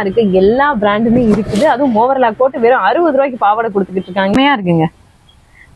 இருக்கு. எல்லா பிராண்டுமே இருக்குது. அதுவும் ஓவர்லாக் போட்டு வெறும் அறுபது ரூபாய்க்கு பாவாடை கொடுத்துக்கிட்டு இருக்காங்க. இருக்குங்க.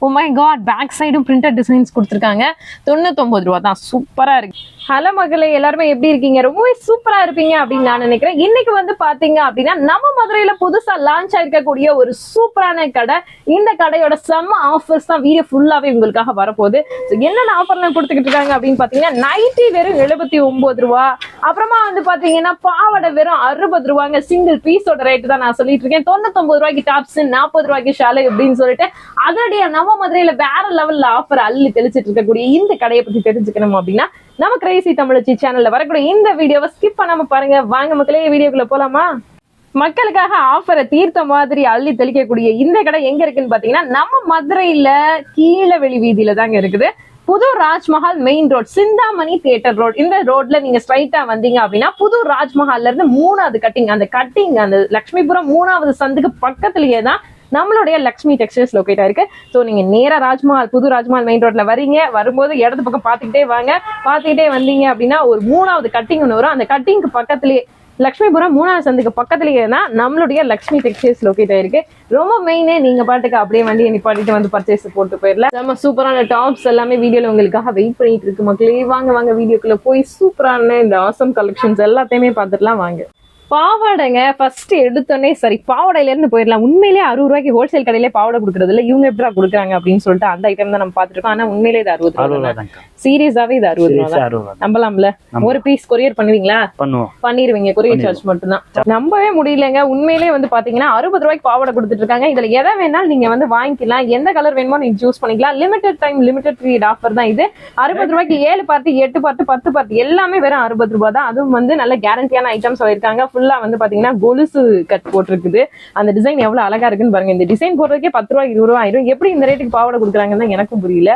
உமை காட் பேக் சைடும் பிரிண்டட் டிசைன்ஸ் கொடுத்துருக்காங்க. தொண்ணூத்தொன்பது ரூபா தான். சூப்பரா இருக்கு. ஹலோ மகளே எல்லாருமே எப்படி இருக்கீங்க? ரொம்பவே சூப்பரா இருப்பீங்க அப்படின்னு நான் நினைக்கிறேன். இன்னைக்கு வந்து பாத்தீங்க அப்படின்னா நம்ம மதுரையில புதுசா லான்ச் ஆயிருக்கக்கூடிய ஒரு சூப்பரான கடை. இந்த கடையோட செம்ம ஆஃபர்ஸ் தான் வீடியோ ஃபுல்லாவே உங்களுக்காக வரப்போகுது. என்னென்ன ஆஃபர்லாம் கொடுத்துக்கிட்டு இருக்காங்க அப்படின்னு பாத்தீங்கன்னா நைட்டி வெறும் எழுபத்தி ஒன்பது ரூபா. அப்புறமா வந்து பாத்தீங்கன்னா பாவாடை வெறும் அறுபது ரூபாங்க. சிங்கிள் பீஸோட ரேட்டு தான் நான் சொல்லிட்டு இருக்கேன். தொண்ணூத்தொன்பது ரூபாய்க்கு டாப்ஸ் நாற்பது ரூபாய்க்கு ஷாலை அப்படின்னு சொல்லிட்டு அதனுடைய நம்ம மதுரையில வேற லெவல்ல ஆஃபர் அள்ளி தெளிச்சிட்டு இருக்கக்கூடிய இந்த கடையை பத்தி தெரிஞ்சுக்கணும் அப்படின்னா நம்ம கிரேசி தமிழச்சி சேனல்ல வரக்கூடிய இந்த வீடியோவை ஸ்கிப் பண்ணாம பாருங்க. வாங்க மக்களே வீடியோக்குள்ள போலாமா? மக்களுக்காக ஆஃபரை தீர்த்த மாதிரி அள்ளி தெளிக்கக்கூடிய இந்த கடை எங்க இருக்குன்னு பாத்தீங்கன்னா நம்ம மதுரையில கீழவெளி வீதியில தாங்க இருக்குது. புது Rajmahal main road Chintamani theatre road இந்த ரோட்ல நீங்க ஸ்ட்ரைட்டா வந்தீங்க அப்படின்னா புது ராஜ்மஹால்ல இருந்து மூணாவது கட்டிங் அந்த கட்டிங் அந்த லட்சுமிபுரம் மூணாவது சந்துக்கு பக்கத்துலயே தான் நம்மளுடைய லக்ஷ்மி டெக்ஸ்டைல்ஸ் லொக்கேட் ஆயிருக்கு ஸோ நீங்க நேரா ராஜ்மஹால் புது ராஜ்மஹால் மெயின் ரோட்ல வரீங்க. வரும்போது இடது பக்கம் பார்த்துக்கிட்டே வாங்க. பார்த்துக்கிட்டே வந்தீங்க அப்படின்னா ஒரு மூணாவது கட்டிங் ஒன்று வரும். அந்த கட்டிங்க்கு பக்கத்துலயே லக்ஷ்மிபுரம் மூணாவது சந்துக்கு பக்கத்துலயே தான் நம்மளுடைய லக்ஷ்மி டெக்ஸ்டைல்ஸ் லொக்கேட் ஆயிருக்கு ரொம்ப மெயினே நீங்க பாட்டுக்கு அப்படியே வண்டியை நிப்பாட்டிட்டு வந்து பர்ச்சேஸ் போட்டு போயிடலாம் நம்ம சூப்பரான டாப்ஸ் எல்லாமே வீடியோல உங்களுக்காக வெயிட் பண்ணிட்டு இருக்கு மக்களே. வாங்க வாங்க வீடியோக்குள்ள போய் சூப்பரான இந்த ஆசம் கலெக்ஷன்ஸ் எல்லாத்தையுமே பார்த்துட்டுலாம் வாங்க. பாவாடைங்க ஃபர்ஸ்ட் எடுத்தோடனே சரி பாவாடையில இருந்து போயிடலாம். உண்மையிலேயே அறுபது ரூபாய்க்கு ஹோல்சேல் கடையிலே பாவாடை கொடுக்குறது இல்லை இவங்க எப்படா கொடுக்குறாங்க அப்படின்னு சொல்லிட்டு அந்த ஐட்டம் தான் நம்ம பார்த்துருக்கோம் ஆனா உண்மையிலே இது அறுபது அறுபது சீரியஸாவே இது அறுபது ரூபா ரூபா. நம்பலாம்ல? ஒரு பீஸ் கொரியர் பண்ணுவீங்களா? பண்ணுவோம். பண்ணிருவீங்க கொரியர் சார்ஜ் மட்டும் தான் நம்பவே முடியலங்க. உண்மையிலேயே வந்து பாத்தீங்கன்னா அறுபது ரூபாய்க்கு பாவாடை கொடுத்துட்டு இருக்காங்க இதுல எதை வேணாலும் நீங்க வந்து வாங்கிக்கலாம். எந்த கலர் வேணுமோ நீங்க சூஸ் பண்ணிக்கலாம். Limited time limited period offer தான் இது. அறுபது ரூபாய்க்கு ஏழு பார்த்து எட்டு பார்த்து பத்து பார்த்து எல்லாமே வெறும் அறுபது ரூபாய் தான். அதுவும் வந்து நல்ல கேரண்டியான ஐட்டம்ஸ் சொல்லியிருக்காங்க ஃபுல்லா வந்து பாத்தீங்கன்னா கொலுசு கட் போட்டிருக்குது. அந்த டிசைன் எவ்வளவு அழகா இருக்குன்னு பாருங்க. இந்த டிசைன் போடுறதுக்கே பத்து ரூபாய் இருபது ரூபாய் ஆயிரும். எப்படி இந்த ரேட்டுக்கு பாவாடை கொடுக்குறாங்கன்னு எனக்கும் புரியல.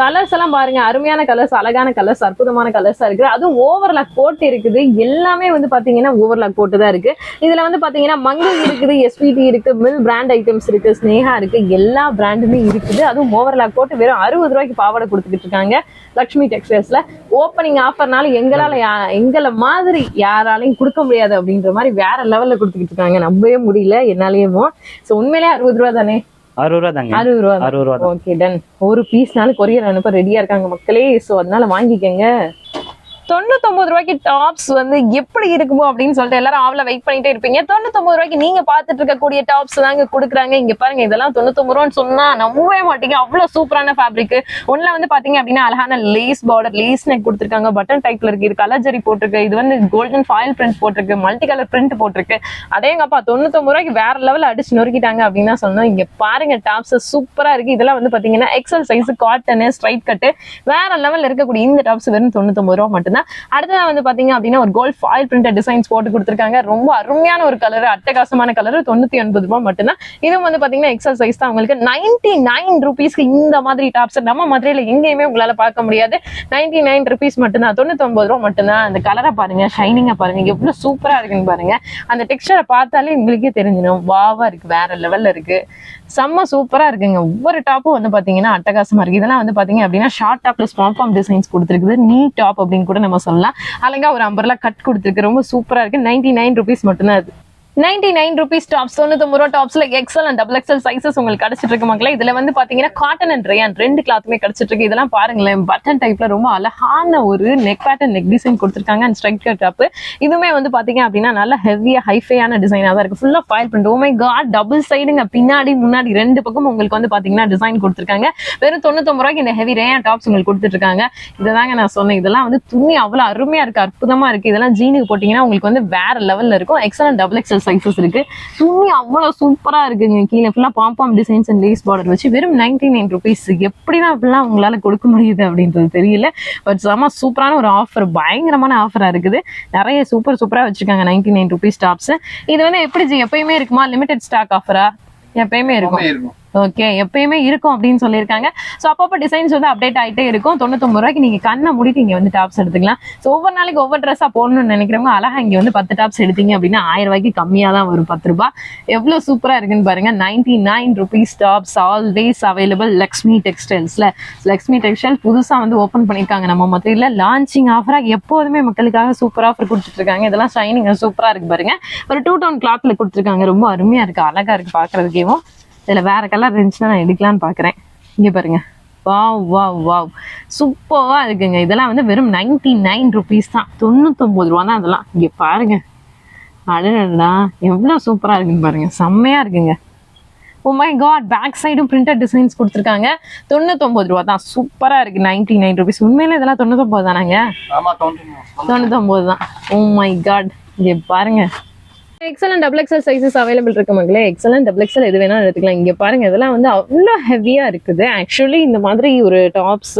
கலர்ஸ் எல்லாம் பாருங்க. அருமையான கலர்ஸ் அழகான கலர்ஸ் அற்புதமான கலர்ஸா இருக்கு. அதுவும் ஓவர்லாக் போட்டு இருக்குது. எல்லாமே வந்து பாத்தீங்கன்னா ஓவர்லாக் போட்டு தான் இருக்கு. இதுல வந்து பாத்தீங்கன்னா மங்கல் இருக்குது எஸ்பிடி இருக்கு மில் பிராண்ட் ஐட்டம்ஸ் இருக்கு ஸ்னேகா இருக்கு எல்லா பிராண்டுமே இருக்குது. அதுவும் ஓவர்லாக் போட்டு வெறும் அறுபது ரூபாய்க்கு பாவாடை கொடுத்துக்கிட்டு இருக்காங்க லக்ஷ்மி டெக்ஸ்டைல்ஸ்ல ஓப்பனிங் ஆஃபர்னால எங்களால எங்களை மாதிரி யாராலையும் கொடுக்க முடியாது அப்படின்ற மாதிரி வேற லெவல்ல கொடுத்துக்கிட்டு இருக்காங்க. நம்பவே முடியல என்னாலயும். ஸோ உண்மையிலேயே அறுபது ரூபா தானே? அறுபது ரூபா தாங்க அறுபது ரூபா. அறுபது ரூபா ஓகே டன் ஒரு பீஸ்னாலும் கொரியர் அனுப்ப ரெடியா இருக்காங்க மக்களே. சோ அதனால வாங்கிக்கங்க. தொண்ணூத்தொம்பது ரூபாய்க்கு டாப்ஸ் வந்து எப்படி இருக்குமோ அப்படின்னு சொல்லிட்டு எல்லாரும் ஆவல வெயிட் பண்ணிட்டே இருப்பீங்க. தொண்ணூத்தொம்பது ரூபாய்க்கு நீங்க பாத்துட்டு இருக்கக்கூடிய டாப்ஸ் தாங்க கொடுக்குறாங்க. இங்க பாருங்க இதெல்லாம் தொண்ணூத்தொம்பது ரூபான்னு சொன்னா நம்பவே மாட்டீங்க. அவ்வளவு சூப்பரான ஃபேப்ரிக் ஒண்ணுல வந்து பாத்தீங்க அப்படின்னா அழகான லேஸ் பார்டர் லேஸ் நெக் கொடுத்துருக்காங்க. பட்டன் டைப்ல இருக்கு. இது கலர் போட்டிருக்கு. இது வந்து கோல்டன் ஃபாயில் பிரிண்ட் போட்டிருக்கு. மல்டி கலர் பிரிண்ட் போட்டிருக்கு அதேங்கப்பா தொண்ணூத்தொம்பது ரூபாய்க்கு வேற லெவல் அடிச்சு நொறுக்கிட்டாங்க அப்படின்னு தான் சொன்னோம் இங்க பாருங்க டாப்ஸ் சூப்பரா இருக்கு. இதெல்லாம் வந்து பாத்தீங்கன்னா XL size cotton straight cut வேற லெவல் இருக்கக்கூடிய இந்த டாப்ஸ் வெறும் தொண்ணூத்தொம்பது ரூபா மட்டும்தான் அடுத்ததான் வந்து பாத்தீங்க அப்படின்னா ஒரு கோல்ட் ஃபாயில் பிரிண்டட் டிசைன்ஸ் போட்டு கொடுத்துருக்காங்க. ரொம்ப அருமையான ஒரு கலர் அட்டகாசமான கலர் தொண்ணூத்தி ஒன்பது ரூபாய் மட்டும்தான். இதுவும் வந்து பாத்தீங்கன்னா எக்ஸல் சைஸ் தான் உங்களுக்கு. நைன்டி நைன் ருபீஸ்க்கு இந்த மாதிரி டாப்ஸ் நம்ம மதுரையில எங்கேயுமே உங்களால பார்க்க முடியாது. நைன்டி நைன் ருபீஸ் மட்டும்தான். தொண்ணூத்தி ஒன்பது ரூபா மட்டும்தான். அந்த கலரை பாருங்க ஷைனிங்கா பாருங்க. எவ்வளவு சூப்பரா இருக்குன்னு பாருங்க. அந்த டெக்ஸ்டரை பார்த்தாலே உங்களுக்கே தெரிஞ்சிடும். வாவா இருக்கு. வேற லெவல்ல இருக்கு. செம்ம சூப்பரா இருக்குங்க. ஒவ்வொரு டாப்பும் வந்து பாத்தீங்கன்னா அட்டகாசமா இருக்கு. இதெல்லாம் வந்து பாத்தீங்க அப்படின்னா ஷார்ட் டாப்ல ஸ்மார்ட் ஃபார்ம் டிசைன்ஸ் கொடுத்துருக்குது. நீ டாப் அப்படின்னு கூட நம்ம சொல்லலாம். அழகா ஒரு அம்பர்லாம் கட் கொடுத்துருக்கு. ரொம்ப சூப்பரா இருக்கு. நைன்டி நைன் ருபீஸ் மட்டும்தான் அது. நைன்டி நைன் ருபீஸ் டாப்ஸ் தொண்ணூத்தொம்பது ரூபா டாப்ஸ்ல XL and double XL sizes உங்களுக்கு கிடைச்சிட்டு இருக்கு மக்களே. இதுல வந்து பாத்தீங்கன்னா காட்டன் அண்ட் ரேயான் ரெண்டு கிளாத்துமே கிடைச்சிட்டு இருக்கு. இதெல்லாம் பாருங்களேன் பட்டன் டைப்ல ரொம்ப அழகான ஒரு நெக் பேட்டர்ன் நெக் டிசைன் கொடுத்துருக்காங்க. அண்ட் ஸ்ட்ரைக் டாப் இதுவுமே வந்து பாத்தீங்க அப்படின்னா நல்ல ஹெவியா ஹைஃபையான டிசைனா தான் இருக்கு. ஃபுல்லா ஃபைல் பண்ணிட்டு ஓமை காட் டபுள் சைடுங்க பின்னாடி முன்னாடி ரெண்டு பக்கம் உங்களுக்கு வந்து பாத்தீங்கன்னா டிசைன் கொடுத்துருக்காங்க. வெறும் தொண்ணூத்தொம்பது ரூபாய்க்கு இந்த ஹெவி ரேயான் டாப்ஸ் உங்களுக்கு கொடுத்துட்டு இருக்காங்க இதுதாங்க நான் சொன்னேன். இதெல்லாம் வந்து துணி அவ்வளவு அருமையா இருக்கு அற்புதமா இருக்கு. இதெல்லாம் ஜீனுக்கு போட்டீங்கன்னா உங்களுக்கு வந்து வேற லெவல்ல இருக்கும். XL and double XL sizes இருக்கு. துணி அவ்வளவு சூப்பரா இருக்குங்க கீழே ஃபுல்லா pompom designs and lace border வச்சு வெறும் நைன்டி நைன் ருபீஸ் எப்படிதான் அப்படிலாம் உங்களால கொடுக்க முடியுது அப்படின்றது தெரியல. பட் செம சூப்பரான ஒரு ஆஃபர் பயங்கரமான ஆஃபரா இருக்குது. நிறைய சூப்பர் சூப்பரா வச்சிருக்காங்க நைன்டி நைன் ருபீஸ் டாப்ஸ் இது வந்து எப்படி எப்பயுமே இருக்குமா? லிமிடெட் ஸ்டாக் ஆஃபரா எப்பயுமே இருக்கும். ஓகே எப்பயுமே இருக்கும் அப்படின்னு சொல்லியிருக்காங்க. ஸோ அப்பப்போ டிசைன்ஸ் வந்து அப்டேட் ஆகிட்டே இருக்கும். தொண்ணூத்தொம்பது ரூபாய்க்கு நீங்கள் கண்ணை முடிட்டு இங்கே வந்து டாப்ஸ் எடுத்துக்கலாம். ஸோ ஒவ்வொரு நாளைக்கு ஒவ்வொரு ட்ரெஸ்ஸாக போடணும்னு நினைக்கிறவங்க அழகா இங்கே வந்து பத்து டாப்ஸ் எடுத்தீங்க அப்படின்னா ஆயிரம் ரூபாய்க்கு கம்மியாக தான் வரும். பத்து ரூபாய் எவ்வளோ சூப்பராக இருக்குன்னு பாருங்க. Ninety nine rupees tops always available Lakshmi டெக்ஸ்டைல்ஸில் Lakshmi textile புதுசாக வந்து ஓப்பன் பண்ணியிருக்காங்க நம்ம மதுரையில் லான்ச்சிங் ஆஃபராக எப்போதுமே மக்களுக்காக சூப்பர் ஆஃபர் கொடுத்துட்ருக்காங்க இதெல்லாம் ஷைனிங் சூப்பராக இருக்கு பாருங்க. ஒரு டூ டவுன் கிளாத்தில் கொடுத்துருக்காங்க. ரொம்ப அருமையாக இருக்கு. அழகா இருக்கு பார்க்குறதுக்கேவும் இதில் வேற கலர் இருந்துச்சுன்னா நான் எடுக்கலான்னு பார்க்குறேன் இங்கே பாருங்க. வாவ் வாவ் வாவ் சூப்பராக இருக்குங்க. இதெல்லாம் வந்து வெறும் நைன்டி நைன் ருபீஸ் தான். தொண்ணூத்தொம்பது ரூபா தான் அதெல்லாம். இங்கே பாருங்க. அடடா எவ்வளோ சூப்பராக இருக்குன்னு பாருங்க. செம்மையா இருக்குங்க. ஓ மை காட் பேக் சைடும் பிரிண்டட் டிசைன்ஸ் கொடுத்துருக்காங்க. தொண்ணூத்தொம்பது ரூபா தான். சூப்பராக இருக்கு. நைன்டி நைன் ருபீஸ் உண்மையில இதெல்லாம் தொண்ணூத்தொம்பது தானாங்க? தொண்ணூத்தொம்பது தான். ஓ மை காட் இங்கே பாருங்க. XL double XL sizes available இருக்கு மக்களே எக்ஸல் டபுள் எக்ஸல் எது வேணாலும் எடுத்துக்கலாம். இங்க பாருங்க இதெல்லாம் வந்து அவ்வளோ ஹெவியா இருக்குது. ஆக்சுவலி இந்த மாதிரி ஒரு டாப்ஸ்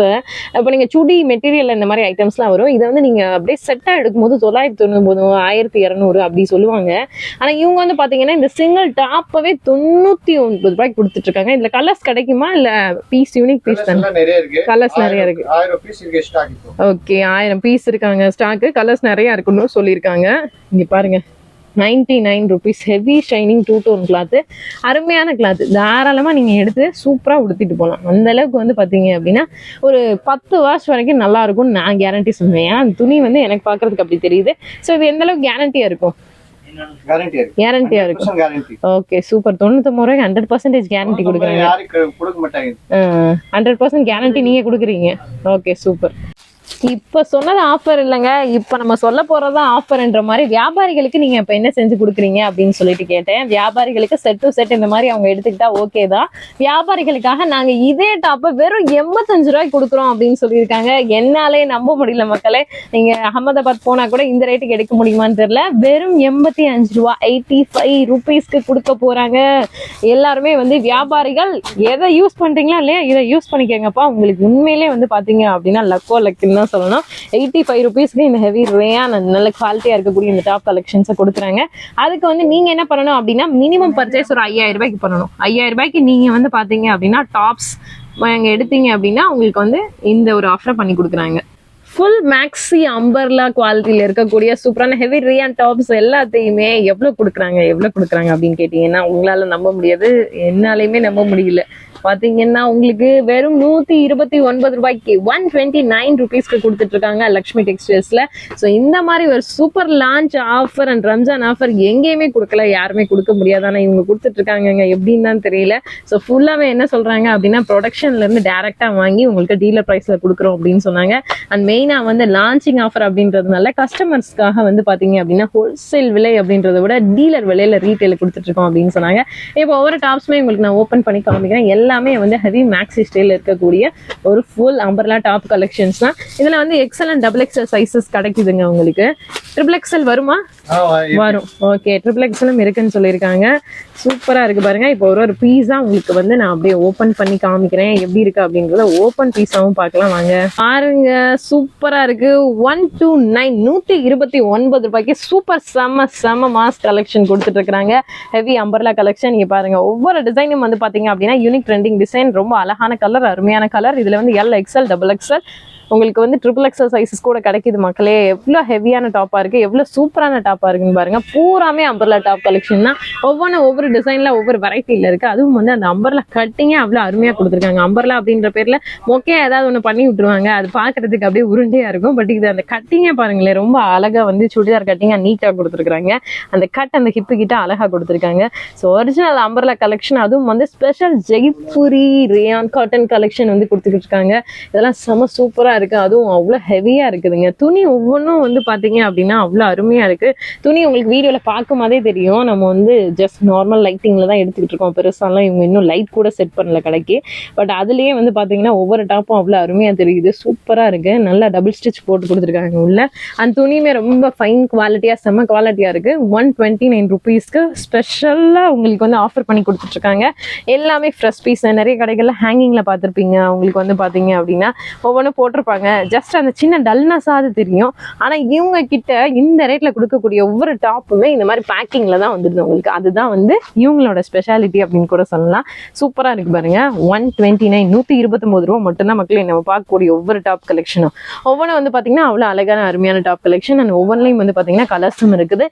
இப்போ நீங்க சுடி மெட்டீரியல் இந்த மாதிரி ஐட்டம்ஸ்லாம் வரும். இதை வந்து நீங்க அப்படியே செட்டா எடுக்கும்போது தொள்ளாயிரத்தி தொண்ணூறு ஆயிரத்தி இரநூறு அப்படி சொல்லுவாங்க. ஆனா இவங்க வந்து பாத்தீங்கன்னா இந்த சிங்கிள் டாப்பவே தொண்ணூத்தி ஒன்பது ரூபாய்க்கு கொடுத்துட்டு இருக்காங்க இதுல கலர்ஸ் கிடைக்குமா? இல்ல பீஸ் யூனிக் பீஸ் தானே? எல்லாம் நிறைய இருக்கு. ஓகே ஆயிரம் பீஸ் இருக்காங்க ஸ்டாக்கு கலர்ஸ் நிறைய இருக்குன்னு சொல்லியிருக்காங்க. இங்க பாருங்க. Ninety nine rupees heavy shining two tone cloth அருமையான கிளாத் தாராளமாக நீங்கள் எடுத்து சூப்பராக உடுத்திட்டு போகலாம் அந்த அளவுக்கு வந்து பார்த்தீங்க அப்படின்னா ஒரு பத்து வாஷ் வரைக்கும் நல்லா இருக்கும்னு நான் கேரண்டி சொல்லுவேன். ஏன்னா அந்த துணி வந்து எனக்கு பார்க்கறதுக்கு அப்படி தெரியுது. ஸோ இது எந்த அளவுக்கு கேரண்டியாக இருக்கும்? கேரண்டி இருக்கு ஓகே சூப்பர் தொண்ணூத்தொம்பது ரூபாய்க்கு ஹண்ட்ரட் பர்சன்டேஜ் கேரண்டி கொடுக்குறாங்க. ஹண்ட்ரட் பர்சன்ட் கேரண்டி நீங்கள் கொடுக்குறீங்க. ஓகே சூப்பர் இப்போ சொன்னது ஆஃபர் இல்லைங்க. இப்போ நம்ம சொல்ல போறது ஆஃபர்ன்ற மாதிரி வியாபாரிகளுக்கு நீங்கள் இப்போ என்ன செஞ்சு கொடுக்குறீங்க அப்படின்னு சொல்லிட்டு கேட்டேன். வியாபாரிகளுக்கு செட் டு செட் இந்த மாதிரி அவங்க எடுத்துக்கிட்டா ஓகே தான். வியாபாரிகளுக்காக நாங்கள் இதே டாப்பை வெறும் எண்பத்தஞ்சு ரூபாய் கொடுக்குறோம் அப்படின்னு சொல்லியிருக்காங்க. என்னாலே நம்ப முடியல மக்களே. நீங்கள் அகமதாபாத் போனால் கூட இந்த ரேட்டுக்கு எடுக்க முடியுமான்னு தெரில வெறும் எண்பத்தி அஞ்சு ரூபா எயிட்டி ஃபைவ் ருபீஸ்க்கு கொடுக்க போகிறாங்க எல்லாருமே வந்து வியாபாரிகள் எதை யூஸ் பண்ணுறீங்களா இல்லையா? இதை யூஸ் பண்ணிக்கங்கப்பா. உங்களுக்கு உண்மையிலே வந்து பார்த்தீங்க அப்படின்னா லக்கோ லக்குன்னு தான் சொல்லணும். எயிட்டி ஃபைவ் ருபீஸ்க்கு இந்த ஹெவி ரேயான் நல்ல குவாலிட்டியா இருக்கக்கூடிய இந்த டாப் கலெக்ஷன்ஸை கொடுக்குறாங்க. அதுக்கு வந்து நீங்க என்ன பண்ணணும் அப்படின்னா மினிமம் பர்ச்சேஸ் ஒரு ஐயாயிரம் ரூபாய்க்கு பண்ணணும். ஐயாயிரம் ரூபாய்க்கு நீங்க வந்து பாத்தீங்க அப்படின்னா டாப்ஸ் அங்க எடுத்தீங்க அப்படின்னா உங்களுக்கு வந்து இந்த ஒரு ஆஃபரை பண்ணி கொடுக்குறாங்க. ஃபுல் மேக்ஸி அம்பர்லா குவாலிட்டியில் இருக்கக்கூடிய சூப்பரான ஹெவி ரியான் டாப்ஸ் எல்லாத்தையுமே எவ்வளோ கொடுக்குறாங்க எவ்வளோ கொடுக்குறாங்க அப்படின்னு கேட்டிங்கன்னா உங்களால் நம்ப முடியாது. என்னாலையுமே நம்ப முடியல. பாத்தீங்கன்னா உங்களுக்கு வெறும் நூத்தி இருபத்தி ஒன்பது ரூபாய்க்கு ஒன் டுவெண்ட்டி நைன் ருபீஸ்க்கு கொடுத்துட்டு இருக்காங்க லக்ஷ்மி டெக்ஸ்டைல்ஸ்ல ஸோ இந்த மாதிரி ஒரு super launch offer and Ramzan offer எங்கேயுமே கொடுக்கல. யாருமே கொடுக்க முடியாது. ஆனால் இவங்க கொடுத்துட்டு இருக்காங்கங்க. எப்படின்னு தான் தெரியல. ஸோ ஃபுல்லாவே என்ன சொல்றாங்க அப்படின்னா ப்ரொடக்ஷன்லேருந்து டேரெக்டாக வாங்கி உங்களுக்கு டீலர் ப்ரைஸில் கொடுக்குறோம் அப்படின்னு சொன்னாங்க. அண்ட் மெயினாக வந்து லான்ச்சிங் ஆஃபர் அப்படின்றதுனால கஸ்டமர்ஸ்க்காக வந்து பார்த்தீங்க அப்படின்னா ஹோல்சேல் விலை அப்படின்றத விட டீலர் விலையில ரீட்டைல கொடுத்துட்டு இருக்கோம் அப்படின்னு சொன்னாங்க. இப்போ ஒவ்வொரு டாப்ஸுமே உங்களுக்கு நான் ஓப்பன் பண்ணி காமிக்கிறேன். எல்லா எல்லாமே வந்து ஹெவி மேக்ஸி ஸ்டைல் இருக்கக்கூடிய ஒரு ஃபுல் அம்பர்லா டாப் கலெக்ஷன்ஸ் தான். இதில் வந்து XL and double XL sizes கிடைக்குதுங்க உங்களுக்கு. ட்ரிபிள் எக்ஸல் வருமா? வரும். ஓகே ட்ரிபிள் எக்ஸலும் இருக்குன்னு சொல்லியிருக்காங்க. சூப்பரா இருக்கு பாருங்க. இப்போ ஒரு ஒரு பீஸா உங்களுக்கு வந்து நான் அப்படியே ஓபன் பண்ணி காமிக்கிறேன். எப்படி இருக்கு அப்படின்றத ஓபன் பீஸாவும் பார்க்கலாம் வாங்க. பாருங்க சூப்பரா இருக்கு. ஒன் டூ நைன் நூத்தி இருபத்தி ஒன்பது ரூபாய்க்கு சூப்பர் செம்ம செம்ம மாஸ் கலெக்ஷன் கொடுத்துட்டு இருக்கிறாங்க. ஹெவி அம்பர்லா கலெக்ஷன் நீங்க பாருங்க ஒவ்வொரு டிசைனும் வந்து பாத்தீங்க அப்படின்னா யூனிக் ட்ரெண்டிங் டிசைன் ரொம்ப அழகான கலர் அருமையான கலர் இதுல வந்து எல் எக்ஸ்எல் டபுள் எக்ஸ்எல் உங்களுக்கு வந்து ட்ரிபிள் எக்ஸல் சைஸஸ் கூட கிடைக்குது மக்களே. எவ்வளோ ஹெவியான டாப்பாக இருக்குது எவ்வளோ சூப்பரான டாப்பாக இருக்குன்னு பாருங்க. பூராமே அம்பர்லா டாப் கலெக்ஷன் தான். ஒவ்வொன்றும் ஒவ்வொரு டிசைனில் ஒவ்வொரு வெரைட்டியில் இருக்குது அதுவும் வந்து அந்த அம்பர்லா கட்டிங்கே அவ்வளோ அருமையாக கொடுத்துருக்காங்க. அம்பர்லா அப்படின்ற பேரில் மொக்கையாக ஏதாவது ஒன்று பண்ணி விட்டுருவாங்க. அது பார்க்கறதுக்கு அப்படியே உருண்டையாக இருக்கும். பட் இது அந்த கட்டிங்கே பாருங்களேன் ரொம்ப அழகாக வந்து சுடிதார் கட்டிங்காக நீட்டாக கொடுத்துருக்காங்க அந்த கட் அந்த ஹிப்பு கிட்ட அழகாக கொடுத்துருக்காங்க. ஸோ ஒரிஜினல் அம்பர்லா கலெக்ஷன் அதுவும் வந்து special Jaipuri rayon cotton collection வந்து கொடுத்துக்கிட்டு இருக்காங்க. இதெல்லாம் செம சூப்பராக இருக்கு. அதுவும் அவ்வளோ ஹெவியா இருக்குதுங்க. துணி ஒவ்வொன்றும் வந்து பார்த்தீங்க அப்படின்னா அவ்வளோ அருமையாக இருக்கு. துணி உங்களுக்கு வீடியோவில் பார்க்கும் போதே தெரியும். நம்ம வந்து ஜஸ்ட் நார்மல் லைட்டிங்கில் தான் எடுத்துக்கிட்டு இருக்கோம். பெருசாலாம் இவங்க இன்னும் லைட் கூட செட் பண்ணல கடைக்கு. பட் அதுலேயே வந்து பார்த்தீங்கன்னா ஒவ்வொரு டாப்பும் அவ்வளோ அருமையாக தெரியுது. சூப்பராக இருக்கு. நல்லா டபுள் ஸ்டிச் போட்டு கொடுத்துருக்காங்க உள்ள. அந்த துணியுமே ரொம்ப ஃபைன் குவாலிட்டியாக செம்ம குவாலிட்டியாக இருக்கு. ஒன் டுவெண்ட்டி நைன் ருபீஸ்க்கு ஸ்பெஷலாக உங்களுக்கு வந்து ஆஃபர் பண்ணி கொடுத்துட்ருக்காங்க எல்லாமே ஃப்ரெஷ் பீஸ் நிறைய கடைகளில் ஹேங்கிங்கில் பார்த்துருப்பீங்க. உங்களுக்கு வந்து பார்த்தீங்க அப்படின்னா ஒவ்வொன்றும் போட்டு இருப்பாங்க ஜஸ்ட் அந்த சின்ன டல்னஸாவது தெரியும். ஆனா இவங்க கிட்ட இந்த ரேட்ல கொடுக்கக்கூடிய ஒவ்வொரு டாப்புமே இந்த மாதிரி பேக்கிங்ல தான் வந்துருது உங்களுக்கு. அதுதான் வந்து இவங்களோட ஸ்பெஷாலிட்டி அப்படின்னு கூட சொல்லலாம். சூப்பராக இருக்கு பாருங்க. ஒன் டுவெண்ட்டி நைன் நூற்றி இருபத்தொம்போது ரூபா மட்டும்தான் மக்களே நம்ம பார்க்கக்கூடிய ஒவ்வொரு டாப் கலெக்ஷனும் ஒவ்வொன்றும் வந்து பார்த்தீங்கன்னா அவ்வளோ அழகான அருமையான டாப் கலெக்ஷன் அண்ட் ஒவ்வொன்றிலையும் வந்து பார்த்தீங்கன்னா கலர்ஸும் இருக்குது.